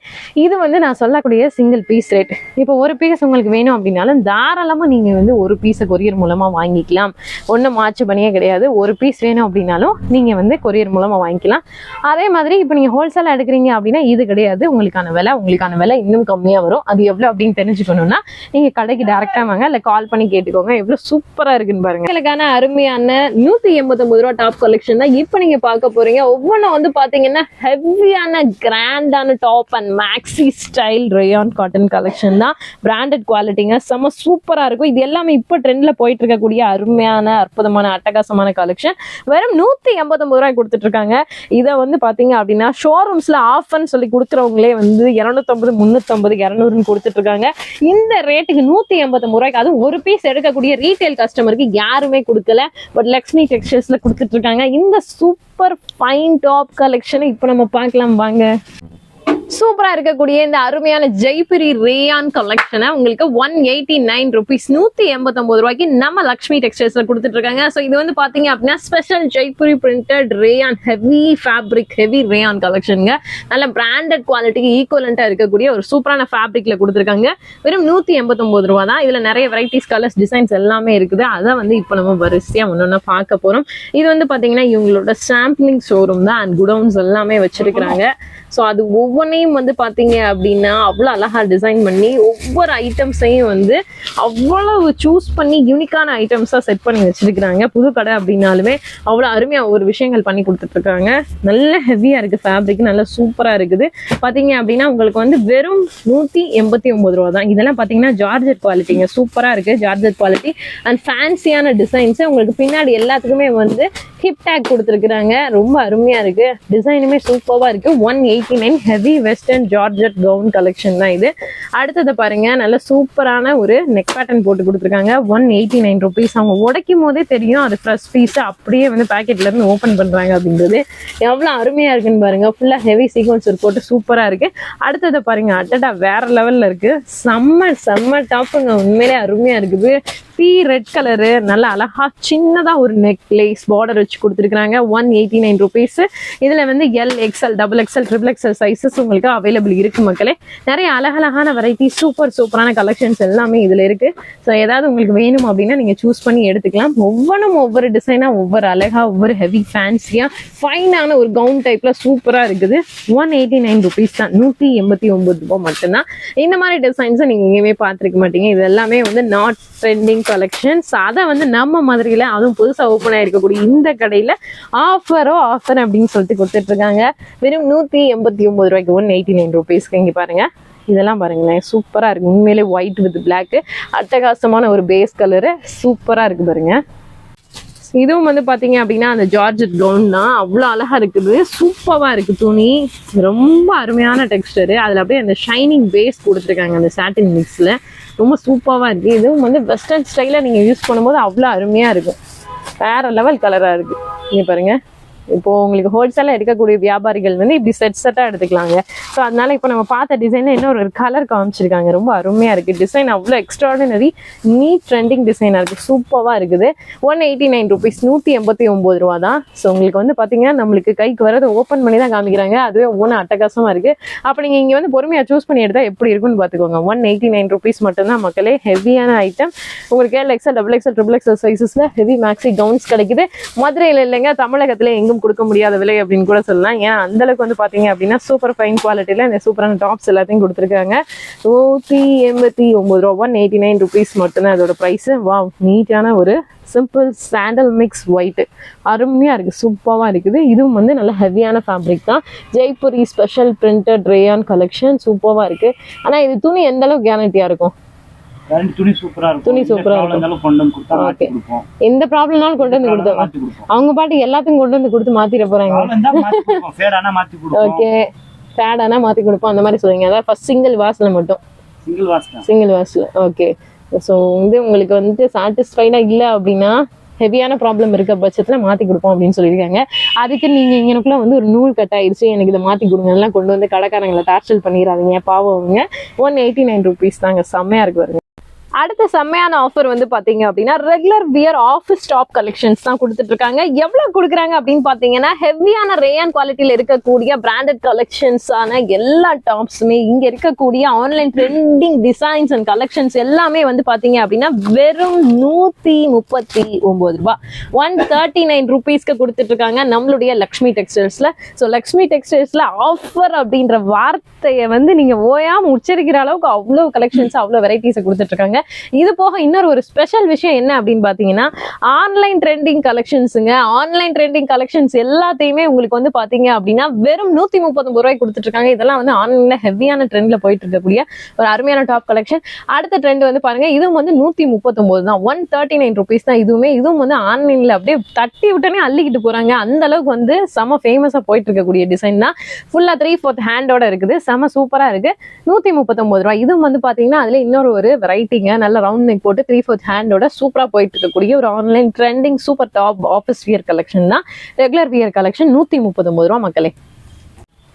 இது வந்து நான் சொல்லக்கூடிய சிங்கிள் பீஸ் ரேட் இப்போ ஒரு பீஸ் உங்களுக்கு வேணும் அப்படின்னாலும் தாராளமா நீங்க வந்து ஒரு பீஸை கொரியர் மூலமா வாங்கிக்கலாம். ஒன்றும் மாற்று பண்ணியே கிடையாது. ஒரு பீஸ் வேணும் அப்படின்னாலும் நீங்க வந்து கொரியர் மூலமா வாங்கிக்கலாம். அதே மாதிரி இப்போ நீங்க ஹோல்சேலாக எடுக்கிறீங்க அப்படின்னா இது கிடையாது. உங்களுக்கான விலை உங்களுக்கான விலை இன்னும் கம்மியா வரும். அது எவ்வளோ அப்படின்னு தெரிஞ்சுக்கணும்னா நீங்க கடைக்கு டேரெக்டாக வாங்க இல்லை கால் பண்ணி கேட்டுக்கோங்க. எவ்வளவு சூப்பரா இருக்குன்னு பாருங்க. எங்களுக்கான அருமையான நூத்தி எண்பத்தொம்பது ரூபா டாப் கலெக்ஷன் தான் இப்போ நீங்க பார்க்க போறீங்க. ஒவ்வொன்றும் வந்து பாத்தீங்கன்னா ஹெவியான கிராண்டான top and maxi style rayon cotton collection தான். பிராண்டட் குவாலிட்டிங்க செம்ம சூப்பரா இருக்கும். இது எல்லாமே இப்போ ட்ரெண்ட்ல போயிட்டு இருக்கக்கூடிய அருமையான அற்புதமான அட்டகாசமான கலெக்ஷன் வெறும் நூத்தி எண்பத்தொம்பது ரூபாய் கொடுத்துட்டு இருக்காங்க இதை வந்து பாத்தீங்க அப்படின்னா ஷோரூம்ஸ்ல ஆஃபர்னு சொல்லி கொடுக்குறவங்களே வந்து இரநூத்தம்பது முன்னூத்தம்பது இரநூறுன்னு கொடுத்துட்டு இருக்காங்க இந்த ரேட்டுக்கு நூத்தி எண்பத்தொம்பது ரூபாய்க்கு அது ஒரு பீஸ் எடுக்கக்கூடிய ரீட்டைல் கஸ்டமருக்கு யாருமே கொடுக்கல. பட் லக்ஷ்மி டெக்ஸ்டைல்ஸ்ல கொடுத்துட்டு இருக்காங்க இந்த சூப்பர் ஃபைன் டாப் கலெக்ஷனை இப்போ நம்ம பார்க்கலாம் வாங்க. சூப்பராக இருக்கக்கூடிய இந்த அருமையான ஜெய்புரி ரேயான் கலெக்ஷனை உங்களுக்கு ஒன் எயிட்டி நைன் ருபீஸ் நூற்றி எண்பத்தொம்பது ரூபாய்க்கு நம்ம லக்ஷ்மி டெக்ஸ்டைல்ஸில் கொடுத்துட்டு இருக்காங்க ஸோ இது வந்து பார்த்தீங்க அப்படின்னா special Jaipuri printed rayon heavy fabric heavy rayon கலெக்ஷனுங்க நல்ல பிராண்டட் குவாலிட்டிக்கு ஈக்குவலண்டா இருக்கக்கூடிய ஒரு சூப்பரான ஃபேப்ரிக்கில் கொடுத்துருக்காங்க. வெறும் நூற்றி எண்பத்தொம்பது ரூபா தான். இதில் நிறைய வெரைட்டிஸ் கலர்ஸ் டிசைன்ஸ் எல்லாமே இருக்குது. அதை வந்து இப்போ நம்ம வரிசையா ஒன்று பார்க்க போகிறோம் இது வந்து பார்த்தீங்கன்னா இவங்களோட சாம்பிளிங் ஷோரூம் தான். அண்ட் குடவுன்ஸ் எல்லாமே வச்சுருக்கிறாங்க. ஸோ அது ஒவ்வொன்றையும் வந்து பார்த்தீங்க அப்படின்னா அவ்வளோ அழகாக டிசைன் பண்ணி ஒவ்வொரு ஐட்டம்ஸையும் வந்து அவ்வளவு சூஸ் பண்ணி யூனிக்கான ஐட்டம்ஸாக செட் பண்ணி வச்சிருக்கிறாங்க. புது கடை அப்படின்னாலுமே அவ்வளோ அருமையாக ஒவ்வொரு விஷயங்கள் பண்ணி கொடுத்துட்ருக்காங்க. நல்ல ஹெவியாக இருக்குது ஃபேப்ரிக் நல்ல சூப்பராக இருக்குது. பார்த்தீங்க அப்படின்னா உங்களுக்கு வந்து வெறும் நூற்றி எண்பத்தி ஒம்பது ரூபா தான். இதெல்லாம் பார்த்தீங்கன்னா ஜார்ஜர் குவாலிட்டிங்க சூப்பராக இருக்குது ஜார்ஜர் குவாலிட்டி அண்ட் ஃபேன்சியான டிசைன்ஸு உங்களுக்கு பின்னாடி எல்லாத்துக்குமே வந்து ஹிப் டேக் கொடுத்துருக்குறாங்க. ரொம்ப அருமையாக இருக்குது டிசைனுமே சூப்பராக இருக்குது one eighty nine heavy western georgette gown collection தான் இது. அடுத்தது பாருங்க நல்ல சூப்பரான ஒரு நெக் பேட்டர்ன் போட்டு கொடுத்துருக்காங்க. ஒன் எயிட்டி நைன் ருபீஸ் அவங்க உடைக்கும் போதே தெரியும் அது ஃப்ரெஷ் பீஸ் அப்படியே வந்து பாக்கெட்ல இருந்து ஓப்பன் பண்றாங்க அப்படின்றது. எவ்வளவு அருமையா இருக்குன்னு பாருங்க. ஃபுல்லா ஹெவி சீக்வன்ஸ் போட்டு சூப்பரா இருக்கு. அடுத்தது பாருங்க அட்டடா வேற லெவல்ல இருக்கு. செம்ம செம்ம டாப்புங்க உண்மையிலே அருமையா இருக்குது. பீ ரெட் கலரு நல்ல அழகா சின்னதா ஒரு நெக்லேஸ் பார்டர் வச்சு கொடுத்துருக்காங்க ஒன் எயிட்டி நைன் ருபீஸ் இதுல வந்து L XL double XL triple XL sizes உங்களுக்கு அவைலபிள் இருக்கு மக்களே. நிறைய அழகழகான வெரைட்டி சூப்பர் சூப்பரான கலெக்ஷன்ஸ் எல்லாமே இதுல இருக்கு. ஸோ ஏதாவது உங்களுக்கு வேணும் அப்படின்னா நீங்க சூஸ் பண்ணி எடுத்துக்கலாம். ஒவ்வொன்றும் ஒவ்வொரு டிசைனா ஒவ்வொரு அழகா ஒவ்வொரு ஹெவி ஃபேன்சியா ஃபைனான ஒரு கவுன் டைப்ல சூப்பரா இருக்குது. ஒன் எயிட்டி நைன் ருபீஸ் தான். நூத்தி எண்பத்தி ஒன்பது ரூபாய் மட்டும்தான். இந்த மாதிரி டிசைன்ஸை நீங்க எங்கேயுமே பார்த்துருக்க மாட்டீங்க. இது எல்லாமே வந்து நாட் ட்ரெண்டிங் கலெக்ஷன்ஸ் அதை வந்து நம்ம மாதிரில அதுவும் புதுசா ஓப்பன் ஆகிருக்கக்கூடிய இந்த கடையில ஆஃபரோ ஆஃபர் அப்படின்னு சொல்லிட்டு கொடுத்துட்டு இருக்காங்க. வெறும் நூத்தி எண்பத்தி ஒன்பது ரூபாய்க்கு ஒன் எயிட்டி நைன் ருபீஸ்க்கு இங்கே பாருங்க. இதெல்லாம் பாருங்களேன் சூப்பராக இருக்கு. உண்மையிலே ஒயிட் வித் பிளாக்கு அட்டகாசமான ஒரு பேஸ் கலரு சூப்பராக இருக்கு பாருங்க. இதுவும் வந்து பார்த்தீங்க அப்படின்னா அந்த ஜார்ஜ் கவுன் தான். அவ்வளோ அழகா இருக்குது. சூப்பராக இருக்கு துணி. ரொம்ப அருமையான டெக்ஸ்டரு அதில் அப்படியே அந்த ஷைனிங் பேஸ் கொடுத்துருக்காங்க அந்த சாட்டின் மிக்ஸ்ல ரொம்ப சூப்பராக இருக்கு. இதுவும் வந்து வெஸ்டர்ன் ஸ்டைல நீங்க யூஸ் பண்ணும்போது அவ்வளோ அருமையாக இருக்கும். வேற லெவல் கலராக இருக்கு. நீங்கள் பாருங்க. இப்போ உங்களுக்கு ஹோல்சேலாக எடுக்கக்கூடிய வியாபாரிகள் வந்து இப்படி செட் செட்டாக எடுத்துக்கலாங்க. ஸோ அதனால இப்போ நம்ம பார்த்த டிசைனில் இன்னும் ஒரு கலர் காமிச்சிருக்காங்க. ரொம்ப அருமையாக இருக்குது டிசைன் அவ்வளோ எக்ஸ்ட்ராடினரி நீட் ட்ரெண்டிங் டிசைனாக இருக்குது சூப்பராக இருக்குது. ஒன் எயிட்டி நைன் ருபீஸ் நூற்றி எண்பத்தி ஒம்பது ரூபா தான் ஸோ உங்களுக்கு வந்து பார்த்தீங்கன்னா நம்மளுக்கு கைக்கு வரது ஓப்பன் பண்ணி தான் காமிக்கிறாங்க. அதுவே ஒவ்வொன்றும் அட்டகாசமாக இருக்குது அப்போ நீங்கள் இங்கே வந்து பொறுமையாக சூஸ் பண்ணி எடுத்தால் எப்படி இருக்குன்னு பார்த்துக்கோங்க ஒன் எயிட்டி நைன் ருபீஸ் மட்டும்தான் மக்களே. ஹெவியான ஐட்டம் உங்களுக்கு ஏழு XL double XL triple XL சைஸஸில் heavy maxi gowns கிடைக்குது. மதுரையில் இல்லைங்க தமிழகத்தில் எங்கே எங்கும் கொடுக்க முடியாத விலை அப்படின்னு கூட சொல்லலாம். ஏன்னா அந்த அளவுக்கு வந்து பார்த்தீங்க அப்படின்னா சூப்பர் ஃபைன் குவாலிட்டியில் இந்த சூப்பரான டாப்ஸ் எல்லாத்தையும் கொடுத்துருக்காங்க. நூற்றி எண்பத்தி ஒம்பது ரூபா ஒன் எயிட்டி நைன் ருபீஸ் மட்டும்தான் அதோட ப்ரைஸு வா நீட்டான ஒரு சிம்பிள் சாண்டல் மிக்ஸ் ஒயிட் அருமையாக இருக்குது சூப்பராக இருக்குது. இதுவும் வந்து நல்ல ஹெவியான ஃபேப்ரிக் தான். Jaipuri special printed rayon collection சூப்பராக இருக்குது ஆனால் இது துணி எந்த அளவுக்கு கேரண்டியாக இருக்கும்? துணி சூப்பரா இருக்கும். எந்த ப்ராப்ளம்னாலும் கொண்டு வந்து கொடுத்தோம். அவங்க பாட்டு எல்லாத்தையும் கொண்டு வந்து கொடுத்து மாத்திர போறாங்க. ஓகே ஃபேடானா மாத்தி கொடுப்போம். அந்த மாதிரி சொல்லுங்க அதாவது ஃபர்ஸ்ட் சிங்கிள் வாஷ்ல மட்டும். சிங்கிள் வாஷ்ல ஓகே ஸோ வந்து உங்களுக்கு வந்துட்டு சாட்டிஸ்ஃபைடா இல்லை அப்படின்னா ஹெவியான ப்ராப்ளம் இருக்க பட்சத்துல மாத்தி கொடுப்போம் அப்படின்னு சொல்லியிருக்காங்க. அதுக்கு நீங்க இங்கனக்குள்ள வந்து ஒரு நூல் கட் ஆயிடுச்சு எனக்கு இதை மாத்தி கொடுங்க எல்லாம் கொண்டு வந்து கடைக்காரங்களை டார்ச்சல் பண்ணிடாதீங்க பாவம் ஒன் எயிட்டி நைன் ருபீஸ் தாங்க. செம்மையா இருக்கு பாருங்க. அடுத்த செம்மையான ஆஃபர் வந்து பார்த்தீங்க அப்படின்னா regular wear office top collections தான் கொடுத்துட்டு இருக்காங்க எவ்வளோ கொடுக்குறாங்க அப்படின்னு பார்த்தீங்கன்னா ஹெவியான ரேயான் குவாலிட்டியில் இருக்கக்கூடிய பிராண்டட் கலெக்ஷன்ஸான எல்லா டாப்ஸுமே இங்கே இருக்கக்கூடிய online trending designs and collections எல்லாமே வந்து பார்த்தீங்க அப்படின்னா வெறும் நூற்றி முப்பத்தி ஒம்பது ரூபா. ஒன் தேர்ட்டி நைன் ருபீஸ்க்கு கொடுத்துட்டு இருக்காங்க நம்மளுடைய லக்ஷ்மி டெக்ஸ்டைல்ஸில் ஸோ லக்ஷ்மி டெக்ஸ்டைல்ஸில் ஆஃபர் அப்படின்ற வார்த்தையை வந்து நீங்கள் ஓயாம உச்சரிக்கிற அளவுக்கு அவ்வளோ கலெக்ஷன்ஸ் அவ்வளோ வெரைட்டிஸை கொடுத்துட்டு இது போக இன்னொரு ஒரு ஸ்பெஷல் விஷயம் என்ன அப்படின்னு பார்த்தீங்கன்னா ஆன்லைன் ட்ரெண்டிங் கலெக்ஷன்ஸுங்க ஆன்லைன் ட்ரெண்டிங் கலெக்ஷன்ஸ் எல்லாத்தையுமே உங்களுக்கு வந்து பார்த்தீங்க அப்படின்னா வெறும் நூத்தி முப்பத்தொம்பது ரூபாய் கொடுத்துட்டு இருக்காங்க இதெல்லாம் வந்து ஆன்லைன்ல ஹெவியான ட்ரெண்ட்ல போயிட்டு இருக்கக்கூடிய ஒரு அருமையான டாப் கலெக்ஷன் அடுத்த ட்ரெண்ட் வந்து பாருங்க இதுவும் வந்து நூத்தி முப்பத்தொன்பது தான். ஒன் தேர்ட்டி நைன் ருபீஸ் தான் இதுவுமே. இதுவும் வந்து ஆன்லைன்ல அப்படியே தட்டி விட்டனே அள்ளிக்கிட்டு போறாங்க. அந்த அளவுக்கு வந்து செம ஃபேமஸா போயிட்டு இருக்கக்கூடிய டிசைன் தான். ஃபுல்லா த்ரீ ஃபோர்த் ஹேண்டோட இருக்குது. செம சூப்பரா இருக்கு. நூத்தி முப்பத்தொன்பது ரூபாய். இதுவும் வந்து பாத்தீங்கன்னா அதுல இன்னொரு ஒரு வெரைட்டிங்க நல்லா ரவுண்ட் நெக் போட்டு த்ரீ ஃபோர்த் ஹேண்டோட சூப்பரா போயிட்டு இருக்கக்கூடிய ஒரு online trending super top office wear collection தான் ரெகுலர் வியர் கலெக்ஷன் நூத்தி முப்பத்தொம்பது ரூபா மக்களே.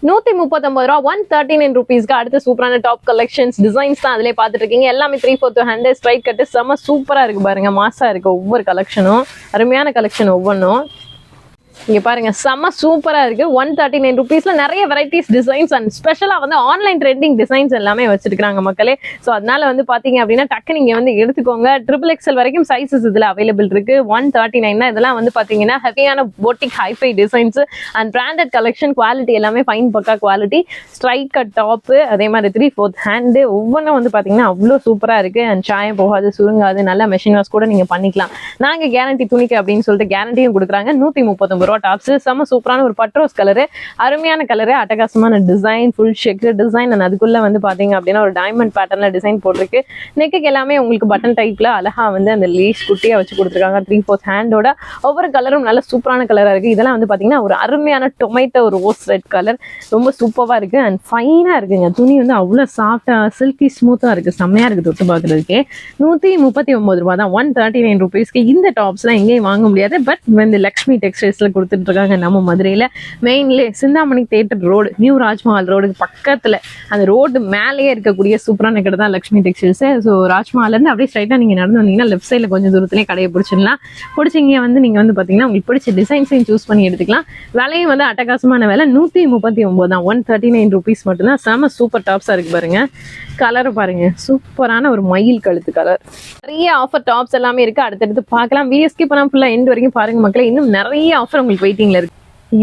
நூத்தி முப்பத்தொன்பது ரூபா ஒன் தேர்ட்டி நைன் ருபீஸ்க்கு அடுத்த சூப்பரான டாப் கலெக்ஷன்ஸ் டிசைன்ஸ் தான் அதிலே பார்த்துட்டு இருக்கீங்க. எல்லாமே three fourth hundred straight cut செம்ம சூப்பராக இருக்கு பாருங்க. மாசா இருக்கு ஒவ்வொரு கலெக்ஷனும் அருமையான கலெக்ஷன் ஒவ்வொன்றும் இங்கே பாருங்க செம்ம சூப்பரா இருக்கு. ஒன் தேர்ட்டி நைன் ருபீஸ்ல நிறைய வெரைட்டிஸ் டிசைன்ஸ் அண்ட் ஸ்பெஷலா வந்து ஆன்லைன் ட்ரெண்டிங் டிசைன்ஸ் எல்லாமே வச்சிருக்காங்க மக்களே. ஸோ அதனால வந்து பாத்தீங்க அப்படின்னா டக்கு நீங்க வந்து எடுத்துக்கோங்க. ட்ரிபிள் எக்ஸல் வரைக்கும் சைசஸ் இதுல அவைலபிள் இருக்கு. ஒன் தேர்ட்டி நைன் இதெல்லாம் வந்து பாத்தீங்கன்னா ஹெவியான boutique hi fi designs and branded collection quality எல்லாமே ஃபைன் பக்கா குவாலிட்டி ஸ்ட்ரைட் கட் டாப்பு அதே மாதிரி த்ரீ ஃபோர்த் ஹேண்டு ஒவ்வொன்றும் வந்து பாத்தீங்கன்னா அவ்வளோ சூப்பரா இருக்கு. அண்ட் சாயம் போகாது சுருங்காது நல்ல மெஷின் வாஷ் கூட நீங்க பண்ணிக்கலாம். நாங்க கேரண்டி துணிக்கு அப்படின்னு சொல்லிட்டு கேரண்டியும் கொடுக்குறாங்க. நூற்றி முப்பத்தொம்பது ரூபா டாப்ஸ் செம்ம சூப்பரான ஒரு பட்ரோஸ் கலரு அருமையான கலரு அட்டகாசமான டிசைன் ஃபுல் ஷெக் டிசைன் அண்ட் அதுக்குள்ள வந்து பாத்தீங்க அப்படின்னா ஒரு டைமண்ட் பேட்டர்ல டிசைன் போட்டிருக்கு. நெக்குக்கு எல்லாமே உங்களுக்கு பட்டன் டைப்ல அழகா வந்து அந்த லேஸ் குட்டியா வச்சு கொடுத்துருக்காங்க. த்ரீ ஃபோர் ஹேண்டோட ஒவ்வொரு கலரும் நல்ல சூப்பரான கலரா இருக்கு. இதெல்லாம் வந்து பாத்தீங்கன்னா ஒரு அருமையான டொமேட்டோ ரோஸ் ரெட் கலர் ரொம்ப சூப்பரா இருக்கு. அண்ட் ஃபைனா இருக்குங்க. துணி வந்து அவ்வளவு சாஃப்டா சில்கி ஸ்மூத்தா இருக்கு. செம்மையா இருக்கு தொட்டு பாக்குறதுக்கே. நூத்தி முப்பத்தி ஒன்பது ரூபாய் தான் ஒன் தேர்ட்டி நைன் ருபீஸ்க்கு இந்த டாப்ஸ்லாம் எங்கேயும் வாங்க முடியாது. பட் இந்த லக்ஷ்மி டெக்ஸ்டைல்ஸ்ல கொடுத்துட்டு இருக்காங்க நம்ம மதுரையில மெயின்ல Chintamani theatre road new Rajmahal ரோடுக்கு பக்கத்துல. அந்த ரோடு மேலேயே இருக்கக்கூடிய சூப்பரான கடை தான் லக்ஷ்மி டெக்ஸ்டைல்ஸ் ஸோ ராஜ்மஹால்ல இருந்து அப்படியே ஸ்ட்ரைட்டா நீங்க நடந்து வந்தீங்கன்னா லெஃப்ட் சைடில் கொஞ்சம் தூரத்துலேயே கடையை பிடிச்சிடலாம். பிடிச்சிங்க வந்து நீங்க வந்து பாத்தீங்கன்னா உங்களுக்கு பிடிச்ச டிசைன்ஸையும் சூஸ் பண்ணி எடுத்துக்கலாம். விலையும் வந்து அட்டகாசமான விலை. நூத்தி முப்பத்தி ஒம்பது தான். ஒன் தேர்ட்டி நைன் ருபீஸ் மட்டும்தான். செம சூப்பர் டாப்ஸாக இருக்கு பாருங்க. கலர் பாருங்க. சூப்பரான ஒரு மயில் கழுத்து கலர் நிறைய ஆஃபர் டாப்ஸ் எல்லாமே இருக்கு. அடுத்தடுத்து பார்க்கலாம். வீடியோ ஸ்கிப் பண்ணா ஃபுல்லா எண்ட் வரைக்கும் பாருங்க மக்களே. இன்னும் நிறைய ஆஃபர் உங்களுக்கு வெயிட்டிங்ல இருக்கு.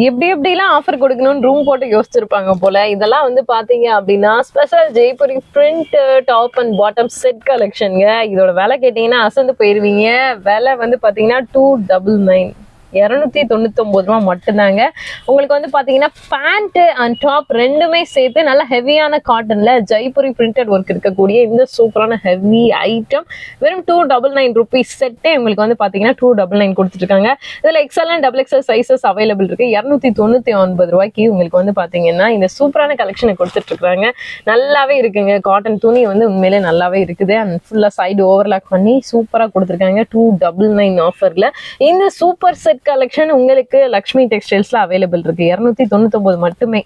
எப்படி எப்படிலாம் ஆஃபர் கொடுக்கணும்னு ரூம் போட்டு யோசிச்சிருப்பாங்க போல. இதெல்லாம் வந்து பாத்தீங்க அப்படின்னா special Jaipuri print top and bottom set கலெக்ஷனுங்க இதோட விலை கேட்டீங்கன்னா அசந்து போயிருவீங்க. விலை வந்து பாத்தீங்கன்னா டூ டபுள் நைன் இரநூத்தி தொண்ணூத்தொம்பது ரூபா மட்டும்தாங்க. உங்களுக்கு வந்து பாத்தீங்கன்னா பேண்ட்டு அண்ட் டாப் ரெண்டுமே சேர்த்து நல்ல ஹெவியான காட்டன்ல ஜெய்புரி பிரிண்டட் ஒர்க் இருக்கக்கூடிய இந்த சூப்பரான ஹெவி ஐட்டம் வெறும் டூ டபுள் நைன் ருபீஸ் செட்டே உங்களுக்கு வந்து பாத்தீங்கன்னா டூ டபுள் நைன் கொடுத்துருக்காங்க இதுல XL and double XL sizes available இருக்கு. இரநூத்தி தொண்ணூத்தி ஒன்பது ரூபாய்க்கு உங்களுக்கு வந்து பாத்தீங்கன்னா இந்த சூப்பரான கலெக்ஷனை கொடுத்துட்டு இருக்காங்க நல்லாவே இருக்குங்க. காட்டன் துணி வந்து உண்மையிலே நல்லாவே இருக்குது. அண்ட் ஃபுல்லா சைடு ஓவர்லாக் பண்ணி சூப்பரா கொடுத்துருக்காங்க. டூ டபுள் நைன் ஆஃபர்ல இந்த சூப்பர் செட் கலெக்ஷன் உங்களுக்கு லக்ஷ்மி டெக்ஸ்டைல்ஸ்ல அவைலபிள் இருக்கு. இருநூத்தி தொண்ணூத்தி மட்டுமே.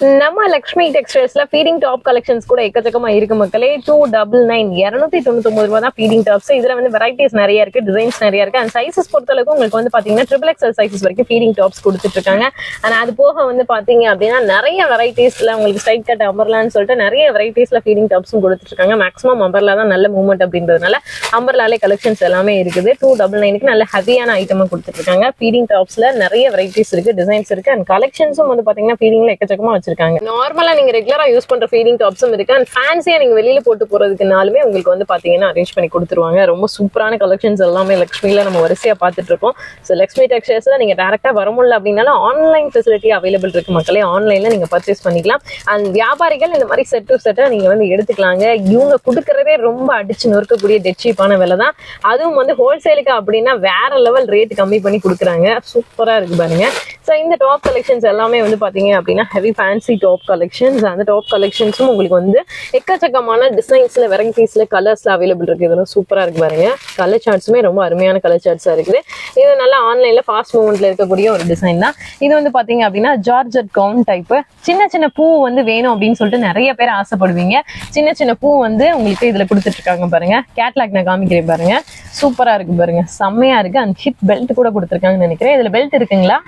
நம்ம லக்ஷ்மி டெக்ஸ்டைல்ஸ்ல ஃபீடிங் டாப் கலெக்ஷன்ஸ் கூட எக்கச்சக்கமா இருக்கு மக்களே. டூ டபுள் நைன் இரநூத்தி தொண்ணூத்தி ரூபா தான் ஃபீடிங் டாப்ஸ் இதுல வந்து வெரைட்டிஸ் நிறைய இருக்கு டிசைன்ஸ் நிறைய இருக்கு. அண்ட் சைசஸ் பொறுத்தளவுக்கு உங்களுக்கு வந்து பாத்தீங்கன்னா ட்ரிபிள் எக்ஸல் சைசஸ் வரைக்கும் ஃபீடிங் டாப்ஸ் கொடுத்துட்டு இருக்காங்க. அண்ட் அது போக வந்து பாத்தீங்க அப்படின்னா நிறைய வெரைட்டிஸ்ல உங்களுக்கு ஸ்ட்ரைட் கட் அம்பர்லான்னு சொல்லிட்டு நிறைய வெரைட்டிஸ்ல ஃபீடிங் டாப்ஸும் கொடுத்துட்டு இருக்காங்க. மேக்ஸிமம் அம்பர்லா தான் நல்ல மூவ்மெண்ட் அப்படின்றதுனால அம்பர்லாலே கலெக்ஷன்ஸ் எல்லாமே இருக்குது. டூ டபுள் நைனுக்கு நல்ல ஹெவியான ஐட்டமா கொடுத்துட்டு இருக்காங்க. ஃபீடிங் டாப்ஸ்ல நிறைய வெரைட்டிஸ் இருக்கு டிசைன்ஸ் இருக்கு. அண்ட் கலெக்ஷன்ஸும் வந்து பாத்தீங்கன்னா ஃபீடிங்ல எக்கச்சக்கமா வச்சிருக்காங்க. நார்மலா நீங்க ரெகுலரா யூஸ் பண்ற ஃபீலிங் டாப்ஸும் இருக்கு. அண்ட் ஃபேன்சியா நீங்க வெளியில போட்டு போறதுக்குனாலுமே உங்களுக்கு வந்து பாத்தீங்கன்னா அரேஞ்ச் பண்ணி கொடுத்துருவாங்க. ரொம்ப சூப்பரான கலெக்ஷன்ஸ் எல்லாமே லக்ஷ்மியில நம்ம வரிசையா பாத்துட்டு இருக்கோம். ஸோ லக்ஷ்மி டெக்ஸ்டைல்ஸ்ல நீங்க டேரக்டா வர முடியல அப்படின்னாலும் ஆன்லைன் ஃபெசிலிட்டி அவைலபிள் இருக்கு மக்களே. ஆன்லைன்ல நீங்க பர்ச்சேஸ் பண்ணிக்கலாம். அண்ட் வியாபாரிகள் இந்த மாதிரி செட் டு செட்டை நீங்க வந்து எடுத்துக்கலாங்க. இவங்க கொடுக்கறதே ரொம்ப அடிச்சு நொறுக்கக்கூடிய டெச்சீப்பான விலை தான். அதுவும் வந்து ஹோல்சேலுக்கு அப்படின்னா வேற லெவல் ரேட் கம்மி பண்ணி கொடுக்குறாங்க. சூப்பரா இருக்கு பாருங்க. ஸோ இந்த டாப் கலெக்ஷன்ஸ் எல்லாமே வந்து பாத்தீங்க அப்படின்னா heavy fan fancy top collections அந்த டாப் கலெக்ஷன்ஸும் உங்களுக்கு வந்து எக்கச்சக்கமான டிசைன்ஸ்ல வெரைட்டிஸில் கலர்ஸில் அவைலபிள் இருக்குது இதெல்லாம் சூப்பராக இருக்கு பாருங்க. கலர் சார்ட்ஸுமே ரொம்ப அருமையான கலர் சார்ட்ஸாக இருக்குது. இது நல்லா ஆன்லைனில் ஃபாஸ்ட் மூவ்மெண்ட்டில் இருக்கக்கூடிய ஒரு டிசைன் தான். இது வந்து பார்த்தீங்க அப்படின்னா ஜார்ஜட் கவுன் டைப்பு சின்ன சின்ன பூ வந்து வேணும் அப்படின்னு சொல்லிட்டு நிறைய பேர் ஆசைப்படுவீங்க. சின்ன சின்ன பூ வந்து உங்களுக்கு இதில் கொடுத்துட்ருக்காங்க பாருங்க. கேட்லாக் நான் காமிக்கிறேன் பாருங்க. சூப்பராக இருக்கு பாருங்க. செம்மையா இருக்கு. அண்ட் ஹிப் பெல்ட் கூட கொடுத்துருக்காங்கன்னு நினைக்கிறேன். இதில் பெல்ட் இருக்குங்களா?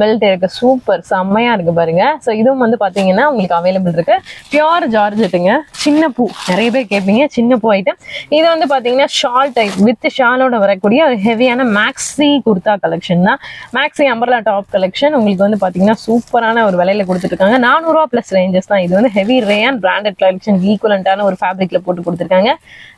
பெல்ட் இருக்கு சூப்பர் செம்மையா இருக்கு பாருங்க. ஸோ இதுவும் வந்து பாத்தீங்கன்னா உங்களுக்கு அவைலபிள் இருக்கு. பியூர் ஜார்ஜெட்டுங்க சின்ன பூ. நிறைய பேர் கேட்பீங்க சின்ன பூ ஐட்டம் இது வந்து பாத்தீங்கன்னா ஷால் டைப் வித் ஷாலோட வரக்கூடிய ஒரு ஹெவியான மேக்ஸி குர்தா கலெக்ஷன் தான். மேக்ஸி அம்பர்லா டாப் கலெக்ஷன் உங்களுக்கு வந்து பாத்தீங்கன்னா சூப்பரான ஒரு விலையில கொடுத்துருக்காங்க நானூறுவா பிளஸ் ரேஞ்சஸ் தான். இது வந்து ஹெவி ரேயான் பிராண்டட் கலெக்ஷன் ஈக்குவலண்டான ஒரு ஃபேப்ரிக்ல போட்டு கொடுத்துருக்காங்க.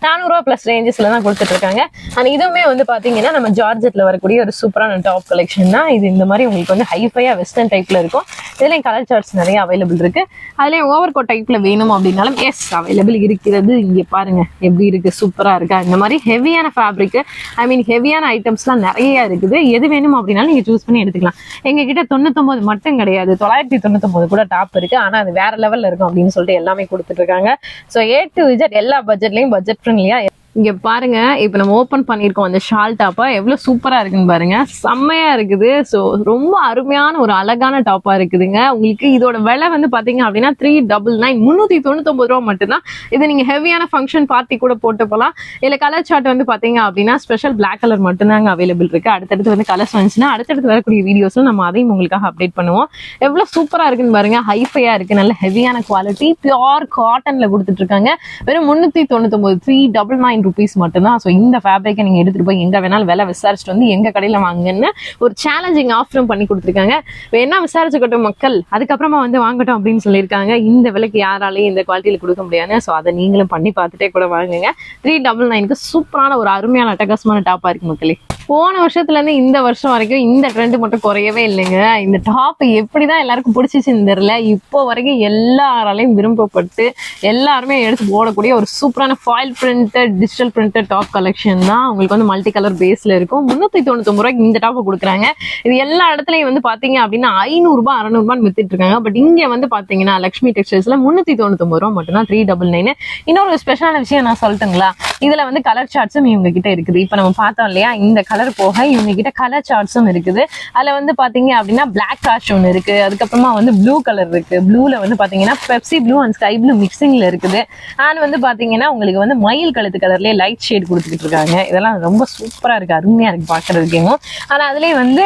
நானூறுவா பிளஸ் ரேஞ்சஸ்ல தான் கொடுத்துட்டு இருக்காங்க அண்ட் இதுவுமே வந்து பாத்தீங்கன்னா நம்ம ஜார்ஜெட்ல வரக்கூடிய ஒரு சூப்பரான டாப் கலெக்ஷன் தான். இது இந்த மாதிரி உங்களுக்கு வந்து ஹைஃபையாக வெஸ்டர்ன் டைப்ல இருக்கும். இதுலேயும் கலர் சார்ட்ஸ் நிறைய அவைலபிள் இருக்கு. அதுலேயும் ஓவர் கோட் டைப்ல வேணும் அப்படின்னாலும் எஸ் அவைலபிள் இருக்கிறது. இங்கே பாருங்க எப்படி இருக்கு? சூப்பராக இருக்கா? இந்த மாதிரி ஹெவியான ஃபேப்ரிக் ஐ மீன் ஹெவியான ஐட்டம்ஸ்லாம் நிறைய இருக்குது. எது வேணும் அப்படின்னாலும் நீங்கள் சூஸ் பண்ணி எடுத்துக்கலாம். எங்ககிட்ட தொண்ணூத்தொம்பது மட்டும் கிடையாது. தொள்ளாயிரத்தி தொண்ணூத்தொம்பது கூட டாப் இருக்கு. ஆனால் அது வேற லெவலில் இருக்கும் அப்படின்னு சொல்லிட்டு எல்லாமே கொடுத்துட்ருக்காங்க ஸோ ஏ டு விஜெட் எல்லா பட்ஜெட்லேயும் பட்ஜெட் ஃப்ரெண்ட்லியாக இங்க பாருங்க இப்ப நம்ம ஓபன் பண்ணிருக்கோம் அந்த ஷால் டாப்பா எவ்வளவு சூப்பரா இருக்குன்னு பாருங்க. செம்மையா இருக்குது. சோ ரொம்ப அருமையான ஒரு அழகான டாப்பா இருக்குதுங்க. உங்களுக்கு இதோட விலை வந்து பாத்தீங்க அப்படின்னா த்ரீ டபுள் நைன் முன்னூத்தி தொண்ணூத்தொம்பது ரூபா மட்டும்தான். இது நீங்க ஹெவியான ஃபங்க்ஷன் பார்ட்டி கூட போட்டு போலாம். இல்ல கலர் சார்ட் வந்து பாத்தீங்க அப்படின்னா ஸ்பெஷல் பிளாக் கலர் மட்டும்தாங்க அவைலபிள் இருக்கு. அடுத்தடுத்து வந்து கலர்ஸ் வந்துச்சுன்னா அடுத்தடுத்து வரக்கூடிய வீடியோஸ்ல நம்ம அதையும் உங்களுக்காக அப்டேட் பண்ணுவோம். எவ்வளவு சூப்பரா இருக்குன்னு பாருங்க. ஹைஃபையா இருக்கு. நல்ல ஹெவியான குவாலிட்டி பியூர் காட்டன்ல கொடுத்துட்டு இருக்காங்க. வெறும் முன்னூத்தி தொண்ணூத்தொன்பது த்ரீ டபுள் நைன் ருபீஸ் மட்டும்தான். ஸோ இந்த ஃபேப்ரிக்கை நீங்க எடுத்துட்டு போய் எங்கே வேணாலும் விலை விசாரிச்சுட்டு வந்து எங்கள் கடையில வாங்குன்னு ஒரு சேலஞ்சிங் ஆஃபரும் பண்ணி கொடுத்துருக்காங்க. வேணா விசாரிச்சுக்கட்டும் மக்கள்? அதுக்கப்புறமா வந்து வாங்கட்டும் அப்படின்னு சொல்லியிருக்காங்க. இந்த விலைக்கு யாராலையும் இந்த குவாலிட்டியில கொடுக்க முடியாது. ஸோ அதை நீங்களும் பண்ணி பார்த்துட்டே கூட வாங்குங்க. த்ரீ டபுள் நைனுக்கு சூப்பரான ஒரு அருமையான அட்டகாசமான டாப்பா இருக்கு மக்களே. போன வருஷத்துல இருந்து இந்த வருஷம் வரைக்கும் இந்த ட்ரெண்ட் மட்டும் குறையவே இல்லைங்க. இந்த டாப் எப்படி தான் எல்லாருக்கும் பிடிச்சிச்சுன்னு தெரியல. இப்போ வரைக்கும் எல்லாராலையும் விரும்பப்பட்டு எல்லாருமே எடுத்து போடக்கூடிய ஒரு சூப்பரான foil printed digital printed top collection தான் உங்களுக்கு வந்து மல்டி கலர் பேஸ்ல இருக்கும். முன்னூத்தி தொண்ணூத்தொம்பது ரூபாய்க்கு இந்த டாப்பை கொடுக்குறாங்க. இது எல்லா இடத்துலயும் வந்து பாத்தீங்க அப்படின்னா ஐநூறுபா அறநூறுபான்னு வித்துட்டு இருக்காங்க. பட் இங்க வந்து பாத்தீங்கன்னா லக்ஷ்மி டெக்ஸ்டைல்ஸ்ல முன்னூத்தி தொண்ணூத்தொம்பது ரூபா மட்டும்தான் த்ரீ டபுள் நைன் இன்னொரு ஸ்பெஷலான விஷயம் நான் சொல்லட்டுங்களா? இதுல வந்து கலர் சார்ட்ஸும் இவங்க கிட்ட இருக்குது. இப்ப நம்ம பார்த்தோம் இல்லையா? இந்த கலர் போக இவங்க கிட்ட கலர் சார்ட்ஸும் இருக்குது. அதுல வந்து பாத்தீங்க அப்படின்னா பிளாக் சார்ட்ஸ் ஒன்று இருக்கு. அதுக்கப்புறமா வந்து ப்ளூ கலர் இருக்கு. ப்ளூல வந்து பாத்தீங்கன்னா Pepsi blue and sky blue மிக்சிங்ல இருக்குது. அண்ட் வந்து பாத்தீங்கன்னா உங்களுக்கு வந்து மயில் கழுத்து கலர் கலர்லயே லைட் ஷேட் கொடுத்துக்கிட்டு இருக்காங்க. இதெல்லாம் ரொம்ப சூப்பரா இருக்கு. அருமையா இருக்கு பாக்குறதுக்கேவும் ஆனா அதுலயே வந்து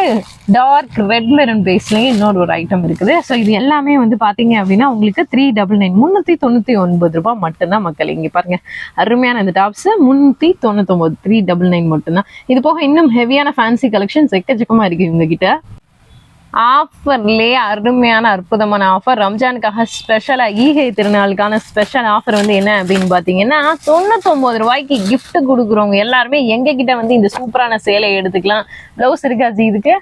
டார்க் ரெட் மெரூன் பேஸ்லயும் இன்னொரு ஒரு ஐட்டம் இருக்குது. ஸோ இது எல்லாமே வந்து பாத்தீங்க அப்படின்னா உங்களுக்கு த்ரீ டபுள் நைன் முன்னூத்தி தொண்ணூத்தி ஒன்பது ரூபாய் மட்டும்தான் மக்கள் இங்க பாருங்க. அருமையான இந்த டாப்ஸ் முன்னூத்தி தொண்ணூத்தி ஒன்பது த்ரீ டபுள் நைன் மட்டும்தான். இது போக இன்னும் ஹெவியான ஃபேன்சி கலெக்ஷன்ஸ் செக்கச்சக்கமா இருக்கு இவங்க கிட்ட. ஆஃபர்லயே அருமையான அற்புதமான ஆஃபர். ரம்ஜானுக்காக ஸ்பெஷலாக ஈகை திருநாளுக்கான ஸ்பெஷல் ஆஃபர் வந்து என்ன அப்படின்னு பார்த்தீங்கன்னா தொண்ணூத்தொம்பது ரூபாய்க்கு கிஃப்ட் கொடுக்குறவங்க எல்லாருமே எங்ககிட்ட வந்து இந்த சூப்பரான சேலை எடுத்துக்கலாம். ப்ளவுஸ் இருக்கா ஜி இதுக்கு?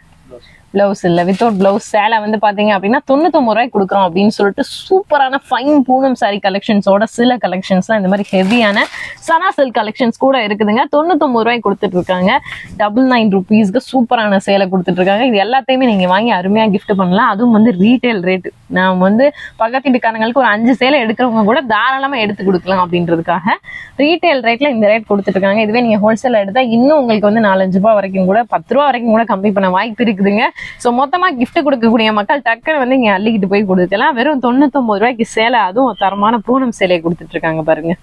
பிளவுஸ் இல்லை. வித்தவுட் பிளவுஸ் சேலை வந்து பார்த்தீங்க அப்படின்னா தொண்ணூத்தொம்பது ரூபாய்க்கு கொடுக்குறோம் அப்படின்னு சொல்லிட்டு சூப்பரான ஃபைன் பூனம் சாரி கலெக்ஷன்ஸோட சில கலெக்ஷன்ஸ்லாம் இந்த மாதிரி ஹெவியான சனா சில்க் கலெக்ஷன்ஸ் கூட இருக்குதுங்க. தொண்ணூத்தொம்பது ரூபாய் கொடுத்துட்டு இருக்காங்க. டபுள் நைன் ருபீஸ்க்கு சூப்பரான சேலை கொடுத்துட்டு இருக்காங்க. இது எல்லாத்தையுமே நீங்கள் வாங்கி அருமையாக கிஃப்ட் பண்ணலாம். அதுவும் வந்து ரீட்டைல் ரேட் நான் வந்து பக்கத்து வீட்டுக்காரங்களுக்கு ஒரு அஞ்சு சேலை எடுக்கிறவங்க கூட தாராளமாக எடுத்து கொடுக்கலாம் அப்படின்றதுக்காக ரீட்டைல் ரேட்டில் இந்த ரேட் கொடுத்துட்டு இருக்காங்க. இதுவே நீங்கள் ஹோல்சேல் எடுத்தால் இன்னும் உங்களுக்கு வந்து நாலஞ்சு ரூபா வரைக்கும் கூட பத்து ரூபா வரைக்கும் கூட கம்மி பண்ண வாய்ப்பு இருக்குதுங்க. ஸோ மொத்தமா கிஃப்ட் கொடுக்கக்கூடிய மக்கள் டக்குன்னு வந்து இங்க அள்ளிக்கிட்டு போய் கொடுத்துக்கலாம் வெறும் தொண்ணூத்தொன்பது ரூபாய்க்கு சேலை அதுவும் தரமான பூனம் சேலையை கொடுத்துட்ருக்காங்க இருக்காங்க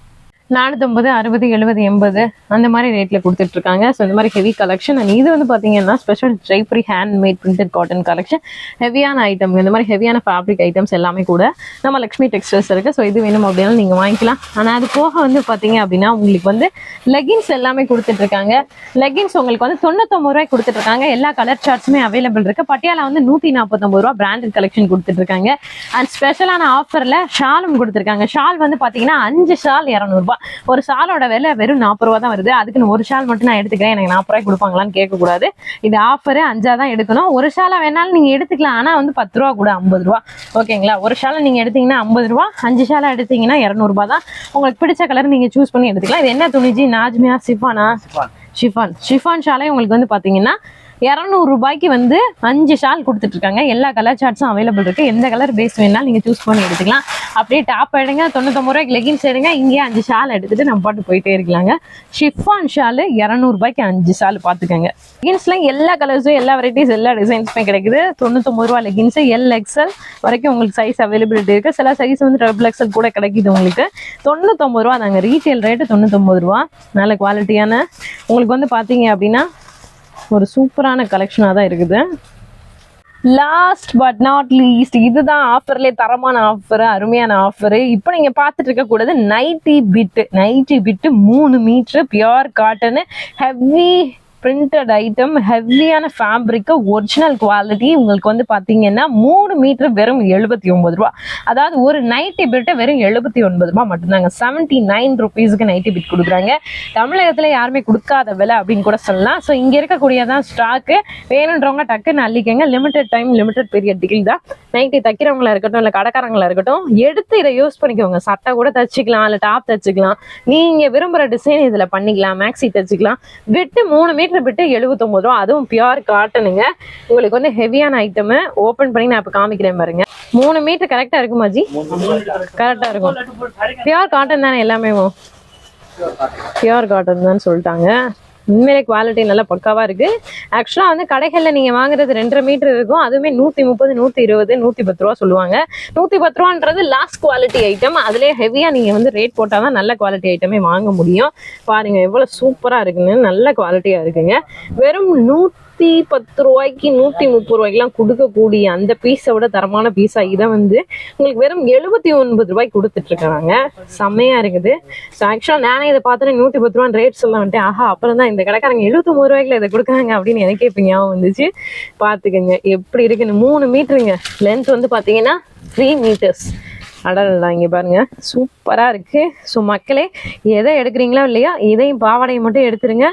நானூற்றம்பது அறுபது எழுபது எண்பது அந்த மாதிரி ரேட்டில் கொடுத்துட்ருக்காங்க. ஸோ இந்த மாதிரி ஹெவி கலெக்ஷன் அண்ட் இது வந்து பார்த்தீங்கன்னா special Jaipuri hand made printed cotton collection ஹெவியான ஐட்டம் இந்த மாதிரி ஹெவியான ஃபேப்ரிக் ஐட்டம்ஸ் எல்லாமே கூட நம்ம லக்ஷ்மி டெக்ஸ்டைல்ஸ் இருக்குது ஸோ இது வேணும் அப்படின்னா நீங்கள் வாங்கிக்கலாம். ஆனால் அது போக வந்து பார்த்தீங்க அப்படின்னா உங்களுக்கு வந்து லெகின்ஸ் எல்லாமே கொடுத்துட்ருக்காங்க. லெகின்ஸ் உங்களுக்கு வந்து தொண்ணூத்தொம்பது ரூபாய் கொடுத்துட்ருக்காங்க. எல்லா கலர் சார்ட்ஸுமே அவைலபிள் இருக்குது பட்டியாலா வந்து நூற்றி நாற்பத்தொம்பது ரூபா பிராண்டட் கலெக்ஷன் கொடுத்துட்ருக்காங்க. அண்ட் ஸ்பெஷலான ஆஃபரில் ஷாலும் கொடுத்துருக்காங்க. ஷால் வந்து பார்த்தீங்கன்னா அஞ்சு ஷால் இரநூறுபா ஒரு ஷாலோட விலை வெறும் நாற்பது ரூபா தான் வருது. அதுக்குன்னு ஒரு ஷால் மட்டும் நான் எடுத்துக்கிறேன். எனக்கு நாற்பது ரூபாய் கொடுப்பாங்களான்னு கேட்கக்கூடாது. இது ஆஃபர் அஞ்சா தான் எடுக்கணும். ஒரு ஷாலை வேணாலும் நீங்க எடுத்துக்கலாம். ஆனா வந்து பத்து ரூபா கூட ஐம்பது ரூபா ஓகேங்களா? ஒரு ஷாலை நீங்க எடுத்தீங்கன்னா ஐம்பது ரூபா அஞ்சு ஷாலை எடுத்தீங்கன்னா இரநூறுபா தான். உங்களுக்கு பிடிச்ச கலர் நீங்க சூஸ் பண்ணி எடுத்துக்கலாம். இது என்ன துணிஜி? நாஜ்மியா சிஃபானா. ஷிஃபான் ஷிஃபான் ஷாலே உங்களுக்கு வந்து பாத்தீங்கன்னா இரநூறு ரூபாய்க்கு வந்து அஞ்சு ஷால் கொடுத்துட்டு இருக்காங்க எல்லா கலர் சார்ட்ஸும் அவைலபிள் இருக்கு. எந்த கலர் பேஸ் வேணாலும் நீங்க சூஸ் பண்ணி எடுத்துக்கலாம். அப்படியே டாப் எடுங்க. தொண்ணூத்தொம்பது ரூபாய்க்கு லெகின்ஸ் எடுங்க. இங்கேயே அஞ்சு ஷால் எடுத்துட்டு நம்ம பாட்டு போயிட்டே இருக்கலாங்க. ஷிஃபான் ஷாலு இரநூறுபாய்க்கு அஞ்சு ஷால் பார்த்துக்கோங்க. லெகின்ஸ்லாம் எல்லா கலர்ஸும் எல்லா வெரைட்டிஸ் எல்லா டிசைன்ஸுமே கிடைக்குது. தொண்ணூத்தொம்பது ரூபா லெகின்ஸ் எல் எக்ஸ்எல் வரைக்கும் உங்களுக்கு சைஸ் அவைலபிலிட்டி இருக்கு. சில சைஸ் வந்து டபுள் எக்ஸ்எல் கூட கிடைக்குது உங்களுக்கு. தொண்ணூத்தொம்பது ரூபா நாங்கள் ரீட்டைல் ரேட்டு தொண்ணூத்தொம்பது ரூபா. நல்ல குவாலிட்டியான உங்களுக்கு வந்து பார்த்தீங்க அப்படின்னா ஒரு சூப்பரான கலெக்ஷனாக தான் இருக்குது. லாஸ்ட் பட் நாட் லீஸ்ட் இதுதான் ஆஃபர்லேயே தரமான ஆஃபர் அருமையான ஆஃபர் இப்போ நீங்க பார்த்துட்டு இருக்க கூடாது நைட்டி பிட்டு நைட்டி பிட்டு மூணு metre pure cotton heavy printed item ஹெவியான ஃபேப்ரிக்கு ஒரிஜினல் குவாலிட்டி உங்களுக்கு வந்து பார்த்தீங்கன்னா மூணு மீட்டர் வெறும் எழுபத்தி ஒன்பது ரூபா. அதாவது ஒரு நைட்டி பிட்டை வெறும் எழுபத்தி ஒன்பது ரூபா மட்டும்தாங்க. செவன்ட்டி நைன் ருபீஸுக்கு நைட்டி பிட் கொடுக்குறாங்க. தமிழகத்தில் யாருமே கொடுக்காத விலை அப்படின்னு கூட சொல்லலாம். ஸோ இங்கே இருக்கக்கூடியதான் ஸ்டாக்கு வேணுன்றவங்க டக்குன்னு அள்ளிக்கங்க. லிமிடெட் டைம் லிமிடெட் பீரியட் டிகில் தான். நைட்டி தைக்கிறவங்களா இருக்கட்டும் இல்லை கடைக்காரங்களா இருக்கட்டும் எடுத்து இதை யூஸ் பண்ணிக்கோங்க. சட்டை கூட தச்சுக்கலாம் இல்லை டாப் தச்சுக்கலாம். நீங்கள் விரும்புகிற டிசைன் இதில் பண்ணிக்கலாம் மேக்ஸி தச்சுக்கலாம். விட்டு மூணு மீட்டர் விட்டு எழுபத்தொம்பது ரூபா. அதுவும் பியூர் காட்டனுங்க உங்களுக்கு வந்து ஹெவியான ஐட்டமு ஓப்பன் பண்ணி நான் இப்போ காமிக்கிறேன் பாருங்க. மூணு மீட்டர் கரெக்டாக இருக்குமா ஜி? கரெக்டாக இருக்கும். பியூர் காட்டன் தானே எல்லாமே பியூர் காட்டன் தான் சொல்லிட்டாங்க. உண்மையிலே குவாலிட்டி நல்லா பக்காவா இருக்குது ஆக்சுவலாக வந்து கடைகளில் நீங்கள் வாங்குறது ரெண்டரை மீட்டர் இருக்கும். அதுவுமே நூற்றி முப்பது நூற்றி இருபது நூற்றி பத்து ரூபா சொல்லுவாங்க. நூற்றி பத்து ரூபான்றது லாஸ்ட் குவாலிட்டி ஐட்டம் அதுலேயே ஹெவியாக நீங்கள் வந்து ரேட் போட்டால் தான் நல்ல குவாலிட்டி ஐட்டமே வாங்க முடியும். பாருங்கள் எவ்வளோ சூப்பராக இருக்குன்னு நல்ல குவாலிட்டியாக இருக்குங்க. வெறும் நூற்றி பத்து ரூபாய்க்கு நூற்றி முப்பது ரூபாய்க்குலாம் கொடுக்கக்கூடிய அந்த பீஸை விட தரமான பீஸா இதை வந்து உங்களுக்கு வெறும் எழுபத்தி ஒன்பது ரூபாய்க்கு கொடுத்துட்டு இருக்காங்க செம்மையா இருக்குது. ஸோ ஆக்சுவலாக நானே இதை பார்த்துட்டு நூற்றி பத்து ரூபான்னு ரேட் சொல்ல வந்துட்டேன். ஆஹா அப்புறம் தான் இந்த கடைக்காரங்க எழுபத்தொம்பது ரூபாய்க்குல இதை கொடுக்குறாங்க அப்படின்னு எனக்கே இப்போ ஞாபகம் வந்துச்சு. பார்த்துக்கங்க எப்படி இருக்குன்னு. மூணு மீட்டருங்க லென்த் வந்து பார்த்தீங்கன்னா த்ரீ மீட்டர்ஸ் அடல்டா இங்கே பாருங்க. சூப்பராக இருக்கு. ஸோ மக்களே எதை எடுக்கிறீங்களோ இல்லையா இதையும் பாவாடையை மட்டும் எடுத்துருங்க.